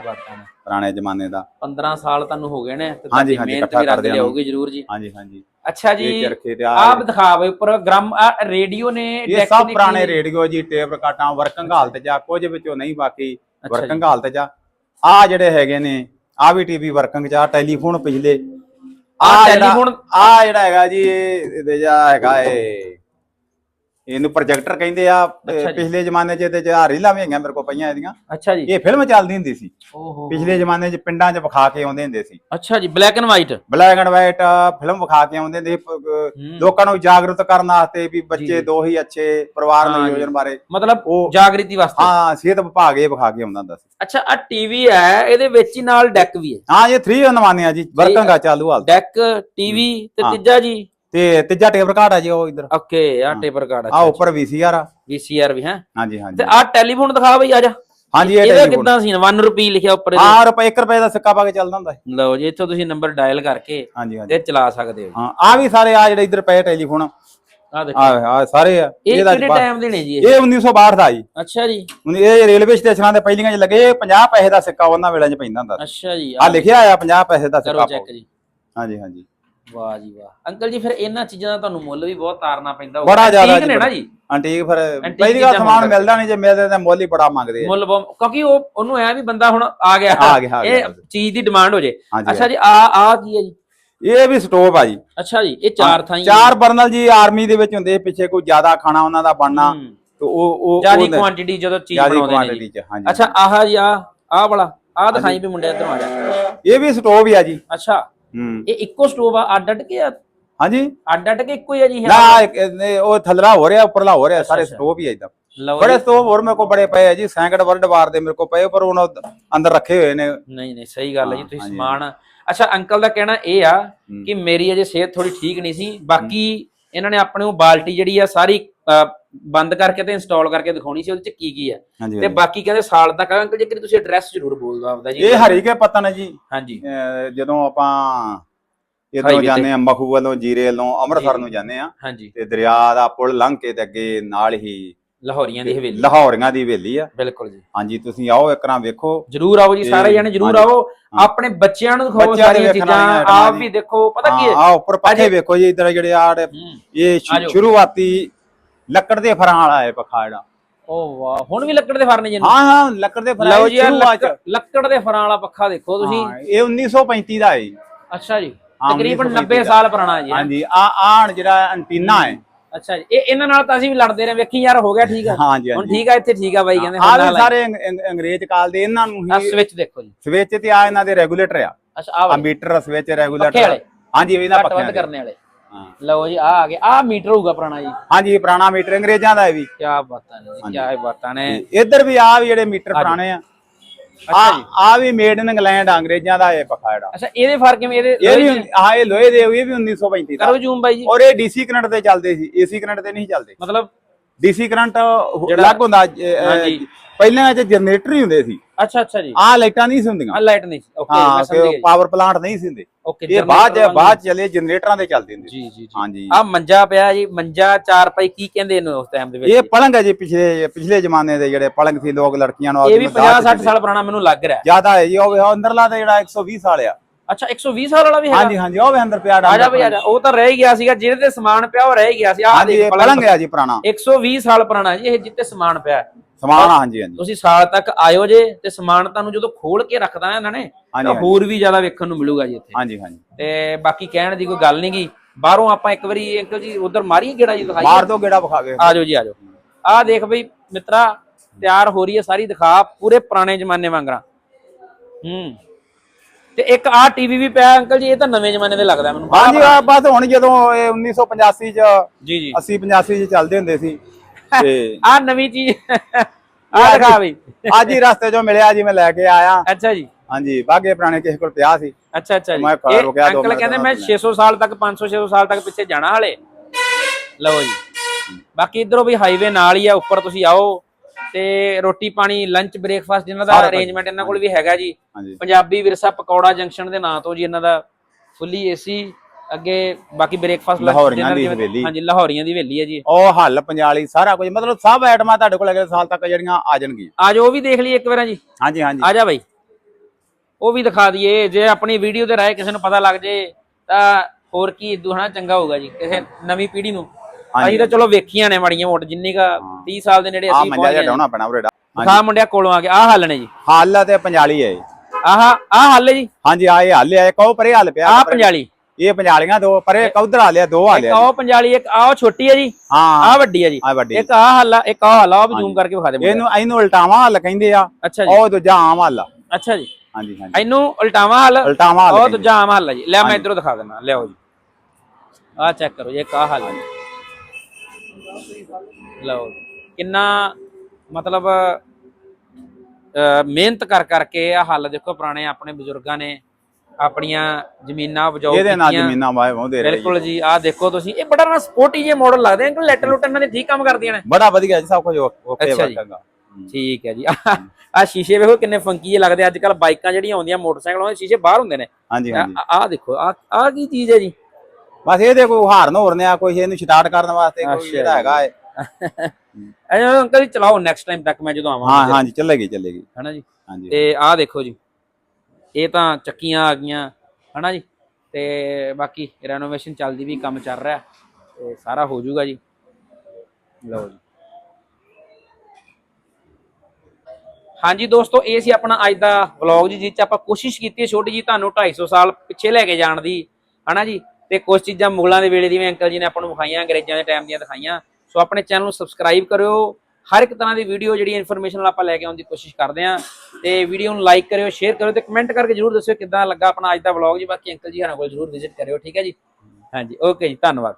ਪੁਰਾਣੇ ਜ਼ਮਾਨੇ ਦਾ। 15 ਸਾਲ ਤੁਹਾਨੂੰ ਹੋ ਗਏ ਨੇ ਤੇ ਹਾਂਜੀ, ਹਾਂਜੀ, ਇਕੱਠਾ ਕਰਦੇ ਲਿਆਉਗੀ ਜਰੂਰ ਜੀ। ਹਾਂਜੀ ਹਾਂਜੀ। ਅੱਛਾ ਜੀ ਆਪ ਆ ਦਿਖਾ ਬਈ ਉੱਪਰ ਗ੍ਰਾਮ ਆ ਰੇਡੀਓ ਨੇ ਇਹ ਸਭ ਪੁਰਾਣੇ ਰੇਡੀਓ ਜੀ ਟੇਪ ਰਿਕਾਰਡਾਂ ਵਰਕਿੰਗ ਹਾਲਤ ਆ ਕੁਝ ਵਿੱਚੋਂ ਨਹੀਂ ਬਾਕੀ ਜੀ। ਵਰਕਿੰਗ ਹਾਲਤ 'ਚ ਆ ਜਿਹੜੇ ਹੈਗੇ ਨੇ ਆ ਵੀ ਟੀਵੀ ਵਰਕਿੰਗ ਆ ਟੈਲੀਫੋਨ ਪਿਛਲੇ ਜਿਹੜਾ- ਟੈਲੀਫੋਨ ਆ ਜਿਹੜਾ ਹੈਗਾ ਜੀ ਇਹ- ਇਹਦੇ ਜਾ ਹੈਗਾ ਇਹ। ਇਹਨੂੰ ਪ੍ਰੋਜੈਕਟਰ ਕਹਿੰਦੇ ਆ ਇਹ ਅੱਛਾ ਜੀ। ਪਿਛਲੇ ਜ਼ਮਾਨੇ 'ਚ ਤੇ ਜਾਂ ਰੀਲਾਂ ਵੀ ਹੈਗੀਆਂ ਮੇਰੇ ਕੋਲ ਪਈਆਂ ਇਹਦੀਆਂ। ਅੱਛਾ ਜੀ। ਇਹ ਫਿਲਮ ਚੱਲਦੀ ਹੁੰਦੀ ਸੀ। ਓਹੋ। ਪਿਛਲੇ ਜ਼ਮਾਨੇ 'ਚ ਪਿੰਡਾਂ 'ਚ ਵਿਖਾ ਕੇ ਆਉਂਦੇ ਹੁੰਦੇ ਸੀ। ਅੱਛਾ ਜੀ black and white black and white film ਵਿਖਾ ਕੇ ਆਉਂਦੇ ਹੁੰਦੇ ਸੀ। ਪ- ਅਹ ਲੋਕਾਂ ਨੂੰ ਜਾਗਰੂਕ ਕਰਨ ਵਾਸਤੇ ਵੀ ਬੱਚੇ ਦੋ ਹੀ ਅੱਛੇ ਪਰਿਵਾਰ ਹਾਂ ਜੀ। ਨਿਯੋਜਨ ਬਾਰੇ। ਮਤਲਬ ਉਹ- ਜਾਗ੍ਰਿਤੀ ਵਾਸਤੇ। ਹਾਂ ਸਿਹਤ ਵਿਭਾਗ ਇਹ ਵਿਖਾ ਕੇ ਆਉਂਦਾ ਹੁੰਦਾ ਸੀ। ਅੱਛਾ ਆ ਟੀਵੀ ਹੈ ਇਹਦੇ ਵਿੱਚ ਹੀ ਨਾਲ ਡੈਕ ਵੀ ਹੈ। ਹਾਂ ਇਹ 3 ਅਨਵਾਨੇ ਆ ਜੀ ਵਰਕੰਗਾ ਚਾਲੂ ਹਾਲ। ਡੈਕ ਟੀਵੀ ਤੇ ਹਾਂ। ਤੀਜਾ ਜੀ ਤੇ ਤੀਜਾ ਟੇਪ ਰਿਕਾਰਡ ਆ ਜੀ ਉਹ ਇਧਰ। ਓਕੇ ਆ ਟੇਪਰ ਕਾਰਡ ਆ ਉੱਪਰ ਵੀਸੀਆਰ ਆ। ਵੀਸੀਆਰ ਵੀ ਹੈ? ਹਾਂਜੀ ਹਾਂਜੀ। ਤੇ ਆ ਟੈਲੀਫੋਨ ਦਿਖਾ ਬਈ ਆ ਜਾ। ਹਾਂਜੀ ਇਹ ਇਹਦਾ ਟੈਲੀਫੋਨ। ਕਿੱਦਾਂ ਸੀ 1 ਰੁਪਏ ਲਿਖਿਆ ਉੱਪਰ ਇਹਦੇ। ਹਾਂ ਰੁਪਏ 1 ਰੁਪਏ ਦਾ ਸਿੱਕਾ ਪਾ ਕੇ ਚੱਲਦਾ ਹੁੰਦਾ ਸੀ। ਲਓ ਜੀ ਇੱਥੋਂ ਤੁਸੀਂ ਨੰਬਰ ਡਾਇਲ ਕਰਕੇ ਹਾਂਜੀ ਹਾਂਜੀ। ਤੇ ਚਲਾ ਸਕਦੇ ਹੋ ਹਾਂ ਆ ਵੀ ਸਾਰੇ ਆ ਜਿਹੜੇ ਇਧਰ ਪਏ ਟੈਲੀਫੋਨ। ਆ ਦੇਖੋ। ਆ ਆ ਸਾਰੇ ਆ। ਇਹ ਇਹਦਾ ਕਿਹੜੇ ਟਾਈਮ ਦੇ ਨੇ ਜੀ ਇਹ? ਇਹ 1962 ਦਾ ਜੀ। ਅੱਛਾ ਜੀ। ਹੁਣ ਇਹ ਰੇਲਵੇ ਸਟੇਸ਼ਨਾਂ ਦੇ ਪਹਿਲੀਆਂ 'ਚ ਲੱਗੇ ਇਹ 50 ਪੈਸੇ ਦਾ ਸਿੱਕਾ ਉਹਨਾਂ ਵੇਲੇ 'ਚ ਪੈਂਦਾ ਹੁੰਦਾ ਸੀ। ਅੱਛਾ ਜੀ ਆ ਲਿਖਿਆ ਆ 50 ਪੈਸੇ ਦਾ ਕਰੋ ਸਿੱਕਾ ਚੈੱਕ ਪਾਓ। ਜੀ। ਹਾਂਜੀ ਹਾਂਜੀ। ਵਾਹ ਜੀ ਵਾਹ। ਅੰਕਲ ਜੀ ਫਿਰ ਇਹਨਾਂ ਚੀਜ਼ਾਂ ਦਾ ਤੁਹਾਨੂੰ ਮੁੱਲ ਵੀ ਬਹੁਤ ਤਾਰਨਾ ਪੈਂਦਾ ਹੋਊਗਾ। ਬੜਾ ਜ਼ਿਆਦਾ ਠੀਕ ਨੇ ਨਾ ਜੀ? ਅੰਟੀਕ ਫਿਰ Antique ਪਹਿਲੀ ਗੱਲ ਚੀਜ਼ਾਂ ਸਮਾਨ ਮਿਲ ਮਿਲਦਾ ਨਹੀਂ ਜੇ ਮਿਲਦੇ ਤਾਂ ਮੁੱਲ ਹੀ ਬੜਾ ਮੰਗਦੇ ਆ। ਮੁੱਲ ਬਹੁਤ- ਕਿਉਂਕਿ ਉਹ ਉਹਨੂੰ ਐ ਵੀ ਬੰਦਾ ਹੁਣ ਆ ਗਿਆ। ਆ ਗਿਆ, ਆ ਗਿਆ, ਇਹ ਆ। ਚੀਜ਼ ਦੀ ਡਿਮਾਂਡ ਹੋ ਜੇ। ਹਾਂਜੀ, ਅੱਛਾ ਜੀ ਆ ਆ ਕੀ ਹੈ ਜੀ? ਇਹ ਵੀ ਸਟੋਵ ਆ ਜੀ। ਅੱਛਾ ਜੀ ਇਹ ਚਾਰ ਥਾਈਂ ਚਾਰ ਬਰਨਲ ਜੀ ਆਰਮੀ ਦੇ ਵਿੱਚ ਹੁੰਦੇ ਪਿੱਛੇ ਕੋਈ ਜ਼ਿਆਦਾ ਖਾਣਾ ਉਹਨਾਂ ਦਾ ਬਣਨਾ ਤੇ ਉਹ ਉਹ ਜਿਆਦੀ ਉਹ- ਕੁਆਂਟੀਟੀ ਜਦੋਂ ਚੀਜ਼ ਜ਼ਿਆਦੀ ਬਣਾਉਂਦੇ ਨੇ quantity ਜੀ। ਚ ਹਾਂਜੀ। ਅੱਛਾ ਆਹ ਜੀ ਆ ਆਹ ਵਾਲਾ। ਆਹ ਦਿਖਾਈ ਵੀ ਮੁੰਡੇ ਇੱਧਰੋਂ ਆ ਜਾ। ਇਹ ਵੀ ਸਟੋਵ ਹੀ ਆ ਜੀ। ਅੱਛਾ। ਹੂੰ। ਇਹ ਇੱਕੋ ਸਟੋਵ ਆ ਅੱਡ ਅੱਡ ਕੇ ਆ? ਹਾਂਜੀ। ਅੱਡ ਅੱਡ ਕੇ ਇੱਕੋ ਹੀ ਆ ਜੀ? ਨਾ ਇੱਕ ਇਹ- ਉਹ ਥੱਲੜਾ ਹੋ ਰਿਹਾ ਉੱਪਰਲਾ ਹੋ ਰਿਹਾ ਸਾਰੇ। ਸਟੋਵ ਹੀ ਆ ਇਦਾਂ। ਲਓ ਬੜੇ। ਸਟੋਵ ਹੋਰ ਮੇਰੇ ਕੋਲ ਬੜੇ ਪਏ ਆ ਜੀ ਸੈਂਕੜ ਵਰਲਡ ਵਾਰ ਦੇ ਮੇਰੇ ਕੋਲ ਪਏ ਪਰ ਹੁਣ ਉਹ ਅੰਦਰ ਰੱਖੇ ਹੋਏ ਨੇ। ਨਹੀਂ ਨਹੀਂ ਸਹੀ ਗੱਲ ਹੈ ਜੀ ਹਾਂ, ਤੁਸੀਂ ਹਾਂਜੀ, ਸਮਾਨ ਅੱਛਾ ਅੰਕਲ ਦਾ ਕਹਿਣਾ ਇਹ ਆ ਕਿ ਮੇਰੀ ਅਜੇ ਸਿਹਤ ਥੋੜੀ ਠੀਕ ਨਹੀਂ ਸੀ ਬਾਕੀ ਇਹਨਾਂ ਨੇ ਆਪਣੇ ਉਹ ਬਾਲਟੀ ਜਿਹੜੀ ਆ ਸਾਰੀ ਅਹ, ਬੰਦ ਕਰਕੇ ਤੇ ਇੰਸਟਾਲ ਕਰਕੇ ਦਿਖਾਉਣੀ ਸੀ ਉਹਦੇ ਚ ਕੀ ਕੀ ਆ। ਹਾਂਜੀ ਤੇ ਬਾਕੀ ਕਹਿੰਦੇ ਸਾਲ ਤੱਕ ਅੰਕਲ ਜੀ ਕਿ ਤੁਸੀਂ ਐਡਰੈਸ ਜ਼ਰੂਰ ਬੋਲ ਦਿਓ ਆਪਦਾ ਜੀ। ਇਹ ਹਰੀ ਕੇ ਪਤਨ ਹੈ ਜੀ। ਹਾਂਜੀ। ਜਦੋਂ ਆਪਾਂ ਤੇ। ਜਾਂਦੇ ਆ ਮਖੂ ਵੱਲੋਂ ਜੀਰੇ ਵੱਲੋਂ ਅੰਮ੍ਰਿਤਸਰ। ਨੂੰ ਜਾਂਦੇ ਆ ਤੇ ਦਰਿਆ ਦਾ ਪੁਲ ਲੰਘ ਕੇ ਤੇ ਅੱਗੇ ਨਾਲ ਹੀ ਲਾਹੌਰੀਆਂ ਦੀ ਹਵੇਲੀ। ਲਾਹੌਰੀਆਂ ਦੀ ਹਵੇਲੀ ਆ। ਬਿਲਕੁਲ ਜੀ। ਹਾਂਜੀ ਤੁਸੀਂ ਆਓ ਇੱਕ ਵਾਰ ਵੇਖੋ। ਜਰੂਰ ਆਓ ਜੀ ਸਾਰੇ ਜਣੇ ਜਰੂਰ। ਆਓ। ਆਪਣੇ ਬੱਚਿਆਂ ਨੂੰ ਦਿਖਾਓ ਸਾਰੀਆਂ ਚੀਜ਼ਾਂ। ਆਪ ਵੀ ਦੇਖੋ ਪਤਾ ਕੀ ਹੈ ਆ ਉੱਪਰ ਅਜੇ- ਵੇਖੋ ਜੀ ਇਧਰ ਜਿਹੜੇ ਆ ਜਿਹੜੇ- ਹੂੰ। ਇਹ। ਸ਼ੁਰੂਆਤੀ ਲੱਕੜ ਦੇ ਫਰਾਂ ਵਾਲਾ ਹੈ ਪੱਖਾ ਜਿਹੜਾ। ਓ ਵਾਹ ਹੁਣ ਵੀ ਲੱਕੜ ਦੇ ਫਰਨੇ ਜੀ ਹਾਂ ਹਾਂ ਲੱਕੜ ਦੇ ਫਰਾਂ ਲਓ ਜੀ ਆਹ ਸ਼ੁਰੂਆਤ ਚ। ਲੱਕੜ ਲੱਕੜ ਦੇ ਫਰਾਂ ਵਾਲਾ ਪੱਖਾ ਦੇਖੋ ਤੁਸੀਂ। ਹਾਂ, ਇਹ 1935 ਦਾ ਹੈ ਜੀ। ਅੱਛਾ ਜੀ ਹਾਂ, ਤਕਰੀਬਨ 1935 90 ਸਾਲ ਪੁਰਾਣਾ ਹੈ ਜੀ ਹਾਂਜੀ ਆ ਆਣ ਜਿਹੜਾ ਐਂਟੀਨਾ ਹੈ ਅੱਛਾ ਜੀ ਇਹ ਇਹਨਾਂ ਨਾਲ ਤਾਂ ਅਸੀਂ ਵੀ ਲੜਦੇ ਰਹੇ ਵੇਖੀ ਯਾਰ ਹੋ ਗਿਆ ਠੀਕ ਆ। ਹਾਂਜੀ ਹੁਣ ਹਾਂਜੀ। ਠੀਕ ਆ ਇੱਥੇ ਠੀਕ ਆ ਬਾਈ ਕਹਿੰਦੇ ਆ ਵੀ ਸਾਰੇ ਅੰਗ- ਅੰਗ- ਅੰਗਰੇਜ਼ ਕਾਲ ਦੇ ਇਹਨਾਂ ਨੂੰ ਹੀ। ਸਵਿਚ ਦੇਖੋ ਜੀ। ਸਵਿਚ ਤੇ ਆ ਇਹਨਾਂ ਦੇ ਰੈਗੂਲੇਟਰ ਆ। ਅੱਛਾ ਆ ਮੀਟਰ ਸਵਿਚ ਪੱਖੇ ਰੈਗੂਲੇਟਰ ਵਾਲੇ। ਹਾਂਜੀ ਇਹਨਾਂ ਘੱਟ ਪੱਖਿਆਂ ਵੱਧ ਦੇ। ਕਰਨੇ ਵਾਲੇ। ਲਓ ਜੀ ਆ ਆ ਗਿਆ। ਆ ਮੀਟਰ ਹੋਊਗਾ ਪੁਰਾਣਾ ਜੀ। ਹਾਂਜੀ ਇਹ ਪੁਰਾਣਾ ਮੀਟਰ ਅੰਗਰੇਜ਼ਾਂ ਦਾ ਹੈ ਵੀ। ਕੀ ਬਾਤਾਂ ਨੇ ਜੀ ਕੀ ਬਾਤਾਂ ਨੇ। ਇੱਧਰ ਵੀ ਆ ਵੀ ਜਿਹੜੇ ਮੀਟਰ ਪੁਰਾਣੇ ਆ ਆ ਆ ਵੀ ਮੇਡ ਇਨ ਇੰਗਲੈਂਡ ਅੰਗਰੇਜ਼ਾਂ ਦਾ ਇਹ ਪੱਖਾ ਜਿਹੜਾ। ਅੱਛਾ ਇਹਦੇ ਫ਼ਰਕ ਕਿਵੇਂ? ਇਹਦੇ ਇਹ ਵੀ ਆ ਇਹ ਲੋਹੇ ਦੇ ਇਹ ਵੀ 1935 ਦਾ। ਕਰੋ ਜੂਮ ਬਾਈ ਜੀ। ਔਰ ਇਹ ਡੀਸੀ ਕਰੰਟ ਤੇ ਚੱਲਦੇ ਸੀ ਏਸੀ ਕਰੰਟ ਤੇ ਨਹੀਂ ਚੱਲਦੇ। ਮਤਲਬ ਡੀਸੀ ਕਰੰਟ ਜਿਹੜਾ- ਲੱਗ ਹੁੰਦਾ। ਪਹਿਲਾਂ ਇਹ ਜਨਰੇਟਰ ਹੀ ਹੁੰਦੇ ਸੀ। ਅੱਛਾ ਅੱਛਾ ਜੀ। ਆਹ ਲਾਈਟਾਂ ਨਹੀਂ ਸੀ ਹੁੰਦੀਆਂ। ਆ ਲਾਈਟ ਨਹੀਂ ਓਕੇ ਮੈਂ ਸਮਝ ਗਿਆ ਪਾਵਰ ਪਲਾਂਟ ਨਹੀਂ ਸੀ ਹੁੰਦੇ। ਓਕੇ ਇਹ ਬਾਅਦ ਬਾਅਦ ਚੱਲੇ ਜਨਰੇਟਰਾਂ ਦੇ ਚੱਲਦੇ ਹੁੰਦੇ ਜੀ ਜੀ ਜੀ। ਹਾਂਜੀ। ਆ ਮੰਜਾ ਪਿਆ ਜੀ ਮੰਜਾ ਚਾਰ ਪਈ ਕੀ ਕਹਿੰਦੇ ਇਹਨੂੰ ਉਸ ਟਾਈਮ ਦੇ ਵਿੱਚ? ਇਹ ਪਲੰਗ ਹੈ ਜੀ ਪਿਛਲੇ ਪਿਛਲੇ ਜ਼ਮਾਨੇ ਦੇ ਜਿਹੜੇ ਪਲੰਗ ਸੀ ਲੋਕ ਲੜਕੀਆਂ ਨੂੰ ਇਹ ਵੀ 50 60 ਸਾਲ ਪੁਰਾਣਾ ਮੈਨੂੰ ਲੱਗ ਰਿਹਾ। ਜ਼ਿਆਦਾ ਹੈ ਜੀ ਉਹ ਅੰਦਰਲਾ ਤਾਂ ਜਿਹੜਾ 120 ਸਾਲ ਆ। ਅੱਛਾ 120 ਸਾਲ ਵਾਲਾ ਵੀ ਹੈਗਾ? ਹਾਂਜੀ ਹਾਂਜੀ ਉਹ ਵੀ ਅੰਦਰ ਪਿਆ ਆ ਜਾ ਬਈ ਆ ਜਾ। ਉਹ ਤਾਂ ਰਹਿ ਗਿਆ ਸੀਗਾ ਜਿਹਦੇ ਤੇ ਸਮਾਨ ਪਿਆ ਉਹ ਰਹਿ ਗਿਆ ਸੀ। ਆ ਇਹ ਪਲੰਗ। ਹੈ ਜੀ ਪੁਰਾਣਾ। 120 ਸਾਲ ਪੁਰਾਣਾ ਜੀ ਇਹ ਜਿੱਤੇ ਸਮਾਨ ਪਿਆ। ਸਮਾਨ ਹਾਂਜੀ ਹਾਂਜੀ। ਤੁਸੀਂ ਸਾਲ ਤੱਕ ਆਇਓ ਜੇ ਤੇ ਸਮਾਨ ਤੁਹਾਨੂੰ ਜਦੋਂ ਖੋਲ ਕੇ ਰੱਖਦਾ ਇਹਨਾਂ ਨੇ ਤਾਂ ਹਾਂਜੀ। ਹੋਰ ਵੀ ਜ਼ਿਆਦਾ ਵੇਖਣ ਨੂੰ ਮਿਲੂਗਾ ਜੀ ਇੱਥੇ। ਹਾਂਜੀ ਹਾਂਜੀ। ਤੇ ਬਾਕੀ ਕਹਿਣ ਦੀ ਕੋਈ ਗੱਲ ਨਹੀਂ ਗੀ। ਬਾਹਰੋਂ ਆਪਾਂ ਇੱਕ ਵਾਰੀ ਅੰਕਲ ਜੀ ਉਧਰ ਮਾਰੀਏ ਗੇੜਾ ਜੀ ਦਿਖਾਈਏ। ਮਾਰ ਦੋ ਗੇੜਾ ਵਿਖਾਵੇ ਆ ਜਾਓ ਜੀ ਆ ਜਾਓ। ਆ ਦੇਖ ਬਈ ਮਿੱਤਰਾ ਤਿਆਰ ਹੋ ਰਹੀ ਹੈ ਸਾਰੀ ਦਿਖਾ ਪੂਰੇ ਪੁਰਾਣੇ ਜ਼ਮਾਨੇ ਵਾਂਗਰਾ। ਹੂੰ। ਤੇ ਇੱਕ ਆ ਟੀਵੀ ਵੀ ਪਿਆ ਅੰਕਲ ਜੀ ਇਹ ਤਾਂ ਨਵੇਂ ਜ਼ਮਾਨੇ ਦੇ ਲੱਗਦਾ ਮੈਨੂੰ। ਹਾਂਜੀ ਆ ਬਸ ਹੁਣ ਜਦੋਂ ਇਹ 1985 ਚ ਜੀ ਜੀ। 80 85 ਚ ਚੱਲਦੇ ਹੁੰਦੇ ਸੀ ਤੇ ਆ ਨਵੀਂ ਚੀਜ਼। ਆ ਦਿਖਾ ਬਈ ਅੱਜ ਹੀ ਰਸਤੇ ਚੋਂ ਮਿਲਿਆ ਜੀ ਮੈਂ ਲੈ ਕੇ ਆਇਆ। ਅੱਛਾ ਜੀ। ਹਾਂਜੀ ਬਾਗੇ ਪੁਰਾਣੇ ਕਿਸੇ ਕੋਲ ਪਿਆ ਸੀ। ਅੱਛਾ ਅੱਛਾ ਜੀ। ਮੈਂ ਇਹ ਰੁਕਿਆ ਦੋ ਅੰਕਲ ਕਹਿੰਦੇ ਮੈਂ ਮੈਂ। 600 ਸਾਲ ਤੱਕ 500 600 ਸਾਲ ਤੱਕ ਪਿੱਛੇ ਜਾਣਾ ਹਲੇ। ਲਓ ਜੀ। ਬਾਕੀ ਇਧਰੋਂ ਵੀ ਹਾਈਵੇ ਨਾਲ ਹੀ ਆ ਉੱਪਰ ਤੁਸੀਂ ਆਓ ਤੇ ਰੋਟੀ ਪਾਣੀ ਲੰਚ ਬ੍ਰੇਕਫਾਸਟ ਜਿਨ੍ਹਾਂ ਦਾ। ਅਰੇਂਜਮੈਂਟ ਇਹਨਾਂ ਕੋਲ ਵੀ ਹੈਗਾ ਜੀ। ਪੰਜਾਬੀ ਵਿਰਸਾ ਪਕੌੜਾ ਜੰਕਸ਼ਨ ਦੇ ਨਾਂ ਤੋਂ ਜੀ ਇਹਨਾਂ ਦਾ। ਫੁੱਲੀ ਏਸੀ ਅੱਗੇ ਬਾਕੀ ਬ੍ਰੇਕਫਾਸਟ ਲਾਹੌਰੀਆਂ ਦੀ ਹਵੇਲੀ। ਹਾਂਜੀ ਲਾਹੌਰੀਆਂ ਦੀ ਹਵੇਲੀ ਹੈ ਜੀ। ਉਹ ਹੱਲ ਪੰਜਾਲੀ ਸਾਰਾ ਕੁਝ ਮਤਲਬ ਸਭ ਆਈਟਮਾਂ ਤੁਹਾਡੇ ਕੋਲ ਅਗਲੇ ਸਾਲ ਤੱਕ ਜਿਹੜੀਆਂ ਆ ਜਾਣਗੀਆਂ। ਆ ਜਾਓ ਉਹ ਵੀ ਦੇਖ ਲਈਏ ਇੱਕ ਵਾਰਾਂ ਜੀ। ਹਾਂਜੀ ਹਾਂਜੀ। ਆ ਜਾ ਬਾਈ। ਉਹ ਵੀ ਦਿਖਾ ਦਈਏ ਜੇ ਆਪਣੀ ਵੀਡੀਓ ਤੇ ਰਾਏ ਕਿਸੇ ਨੂੰ ਪਤਾ ਲੱਗ ਜੇ ਤਾਂ ਹੋਰ ਕੀ ਇਦੂ ਹਨਾ ਚੰਗਾ ਹੋਊਗਾ ਜੀ ਕਿਸੇ ਨਵੀਂ ਪੀੜ੍ਹੀ ਨੂੰ। ਅਸੀਂ ਤਾਂ ਚਲੋ ਵੇਖੀਆਂ ਨੇ ਮਾੜੀਆਂ ਮੋਟ ਜਿੰਨੀ ਕਾ 30 ਸਾਲ ਦੇ ਨੇੜੇ ਅਸੀਂ ਪਹੁੰਚ ਗਏ ਡਾਉਣਾ ਪੈਣਾ ਉਰੇ ਦਾ ਖਾ ਮੁੰਡਿਆ ਕੋਲੋਂ ਆ ਗਿਆ ਆਹ ਹੱਲ ਨੇ ਜੀ। ਹੱਲ ਤੇ ਪੰਜਾਲੀ ਹੈ ਜੀ। ਆਹ ਆਹ ਹੱਲ ਹੈ ਜੀ। ਹਾਂਜੀ ਆ ਇਹ ਹੱਲ ਹੈ ਕਹੋ ਪਰੇ ਹੱਲ ਪਿਆ। ਆਹ। ਪੰਜਾਲੀ। ਇਹ ਪੰਜਾਲੀਆਂ ਦੋ ਪਰ ਇੱਕ ਉਧਰ ਆ ਲਿਆ ਦੋ ਆ ਇੱਕ ਲਿਆ ਆਹ ਪੰਜਾਲੀ ਇੱਕ ਆਹ ਛੋਟੀ ਹੈ ਜੀ। ਹਾਂ। ਆਹ ਵੱਡੀ ਹੈ ਜੀ। ਆ ਵੱਡੀ ਇੱਕ ਆਹ ਹੱਲ ਇੱਕ ਆਹ ਹੱਲ ਉਹ ਜ਼ੂਮ ਕਰਕੇ ਵਿਖਾ ਦੇ। ਇਹਨੂੰ ਇਹਨੂੰ ਉਲਟਾਵਾਂ ਹੱਲ ਕਹਿੰਦੇ ਆ ਅੱਛਾ ਜੀ। ਉਹ ਦੂਜਾ ਆਮ ਹੱਲ ਅੱਛਾ ਜੀ। ਹਾਂਜੀ ਹਾਂਜੀ। ਇਹਨੂੰ ਉਲਟਾਵਾ ਹੱਲ ਉਲਟਾਵਾਂ ਹੱਲ ਉਹ। ਦੂਜਾ ਆਮ ਹੱਲ ਜੀ। ਲੈ ਮੈਂ ਇਧਰੋਂ ਦਿਖਾ ਦਿੰਦਾ ਲਿਆਓ ਜੀ। ਆਹ ਚੈੱਕ ਕਰੋ ਜੀ ਇੱਕ ਆਹ ਹੱਲ ਜੀ। ਲਓ ਕਿੰਨਾ ਮਤਲਬ ਮਿਹਨਤ ਕਰ ਕਰਕੇ ਆ ਹੱਲ ਦੇਖੋ ਪੁਰਾਣੇ ਆਪਣੇ ਬਜ਼ੁਰਗਾਂ ਨੇ ਆਪਣੀਆਂ ਜ਼ਮੀਨਾਂ ਉਪਜਾਊ ਇਹਦੇ ਨਾਲ ਕੀਤੀਆਂ। ਜ਼ਮੀਨਾਂ ਵਾਹ ਵਾਹੁੰਦੇ ਰਹੇ। ਬਿਲਕੁਲ ਜੀ। ਆਹ ਦੇਖੋ ਤੁਸੀਂ ਇਹ ਬੜਾ ਨਾ ਸਪੋਰਟੀ ਜੇ ਮਾਡਲ ਲੱਗਦੇ ਆ ਕਿ ਲੈਟਰ ਲੁੱਟ ਇਹਨਾਂ ਦੇ ਠੀਕ ਕੰਮ ਕਰਦੀਆਂ ਨੇ। ਬੜਾ ਵਧੀਆ ਜੀ ਸਭ ਕੁਝ ਓਕੇ ਅੱਛਾ ਜੀ। ਵਰਤੇਗਾ ਠੀਕ ਹੈ ਜੀ। ਆ ਸ਼ੀਸ਼ੇ ਵੇਖੋ ਕਿੰਨੇ ਫੰਕੀ ਜਿਹੇ ਲੱਗਦੇ ਅੱਜ ਕੱਲ ਬਾਈਕਾਂ ਜਿਹੜੀਆਂ ਆਉਂਦੀਆਂ ਮੋਟਰਸਾਈਕਲ ਉਹਦੇ ਸ਼ੀਸ਼ੇ ਬਾਹਰ ਹੁੰਦੇ ਨੇ। ਹਾਂਜੀ ਹਾਂਜੀ। ਆ ਦੇਖੋ ਆ ਆ ਕੀ ਚੀਜ਼ ਹੈ ਜੀ? ਬਸ ਇਹਦੇ ਕੋਈ ਹਾਰਨ ਹੋਰਨੇ ਆ ਕੋਈ ਇਹਨੂੰ ਸਟਾਰਟ ਕਰਨ ਵਾਸਤੇ ਕੋਈ ਅੱਛਾ ਜਿਹੜਾ। ਹੈਗਾ ਹੈ। ਇਹ ਅੰਕਲ ਜੀ ਚਲਾਓ ਨੈਕਸਟ ਟਾਈਮ ਤੱਕ ਮੈਂ ਜਦੋਂ ਹਾਂ ਆਵਾਂਗਾ ਹਾਂਜੀ ਚੱਲੇਗੀ ਚੱਲੇਗੀ। ਹਨਾ ਜੀ? ਹਾਂਜੀ। ਤੇ ਆਹ ਦੇਖੋ ਜੀ। ਇਹ ਤਾਂ ਚੱਕੀਆਂ ਆ ਗਈਆਂ, ਹਨਾ ਜੀ? ਤੇ ਬਾਕੀ ਰੈਨੋਵੇਸ਼ਨ ਚੱਲਦੀ ਵੀ, ਕੰਮ ਚੱਲ ਰਿਹਾ, ਤੇ ਸਾਰਾ ਹੋ ਜਾਊਗਾ ਜੀ। ਲਓ ਜੀ। ਹਾਂਜੀ ਦੋਸਤੋ, ਇਹ ਸੀ ਆਪਣਾ ਅੱਜ ਦਾ ਵਲੌਗ ਜੀ, ਜਿਸ ਚ ਆਪਾਂ ਕੋਸ਼ਿਸ਼ ਕੀਤੀ ਹੈ ਛੋਟੀ ਜੀ ਤੁਹਾਨੂੰ 250 ਸਾਲ ਪਿੱਛੇ ਲੈ ਕੇ ਜਾਣ ਦੀ, ਹਨਾ ਜੀ? ਤੇ ਕੁਝ ਚੀਜ਼ਾਂ ਮੁਗਲਾਂ ਦੇ ਵੇਲੇ ਦੀ ਵੀ ਅੰਕਲ ਜੀ ਨੇ ਆਪਾਂ ਨੂੰ ਵਿਖਾਈਆਂ, ਅੰਗਰੇਜ਼ਾਂ ਦੇ ਟਾਈਮ ਦੀਆਂ ਦਿਖਾਈਆਂ। ਸੋ ਆਪਣੇ ਚੈਨਲ ਨੂੰ ਸਬਸਕ੍ਰਾਈਬ ਕਰਿਓ ਹਰ ਇੱਕ ਤਰ੍ਹਾਂ ਦੀ ਵੀਡੀਓ ਜਿਹੜੀ ਇਨਫੋਰਮੇਸ਼ਨ ਆਪਾਂ ਲੈ ਕੇ ਆਉਣ ਦੀ ਕੋਸ਼ਿਸ਼ ਕਰਦੇ ਆਂ ਤੇ ਵੀਡੀਓ ਨੂੰ ਲਾਈਕ ਕਰਿਓ ਸ਼ੇਅਰ ਕਰਿਓ ਤੇ ਕਮੈਂਟ ਕਰਕੇ ਜਰੂਰ ਦੱਸਿਓ ਕਿੱਦਾਂ ਲੱਗਾ ਆਪਣਾ ਅੱਜ ਦਾ ਵਲੌਗ ਜੀ। ਬਾਕੀ ਅੰਕਲ ਜੀ ਹਨਾਂ ਕੋਲ ਜਰੂਰ ਵਿਜ਼ਿਟ ਕਰਿਓ, ਠੀਕ ਹੈ ਜੀ? ਹਾਂਜੀ ਓਕੇ ਜੀ, ਧੰਨਵਾਦ।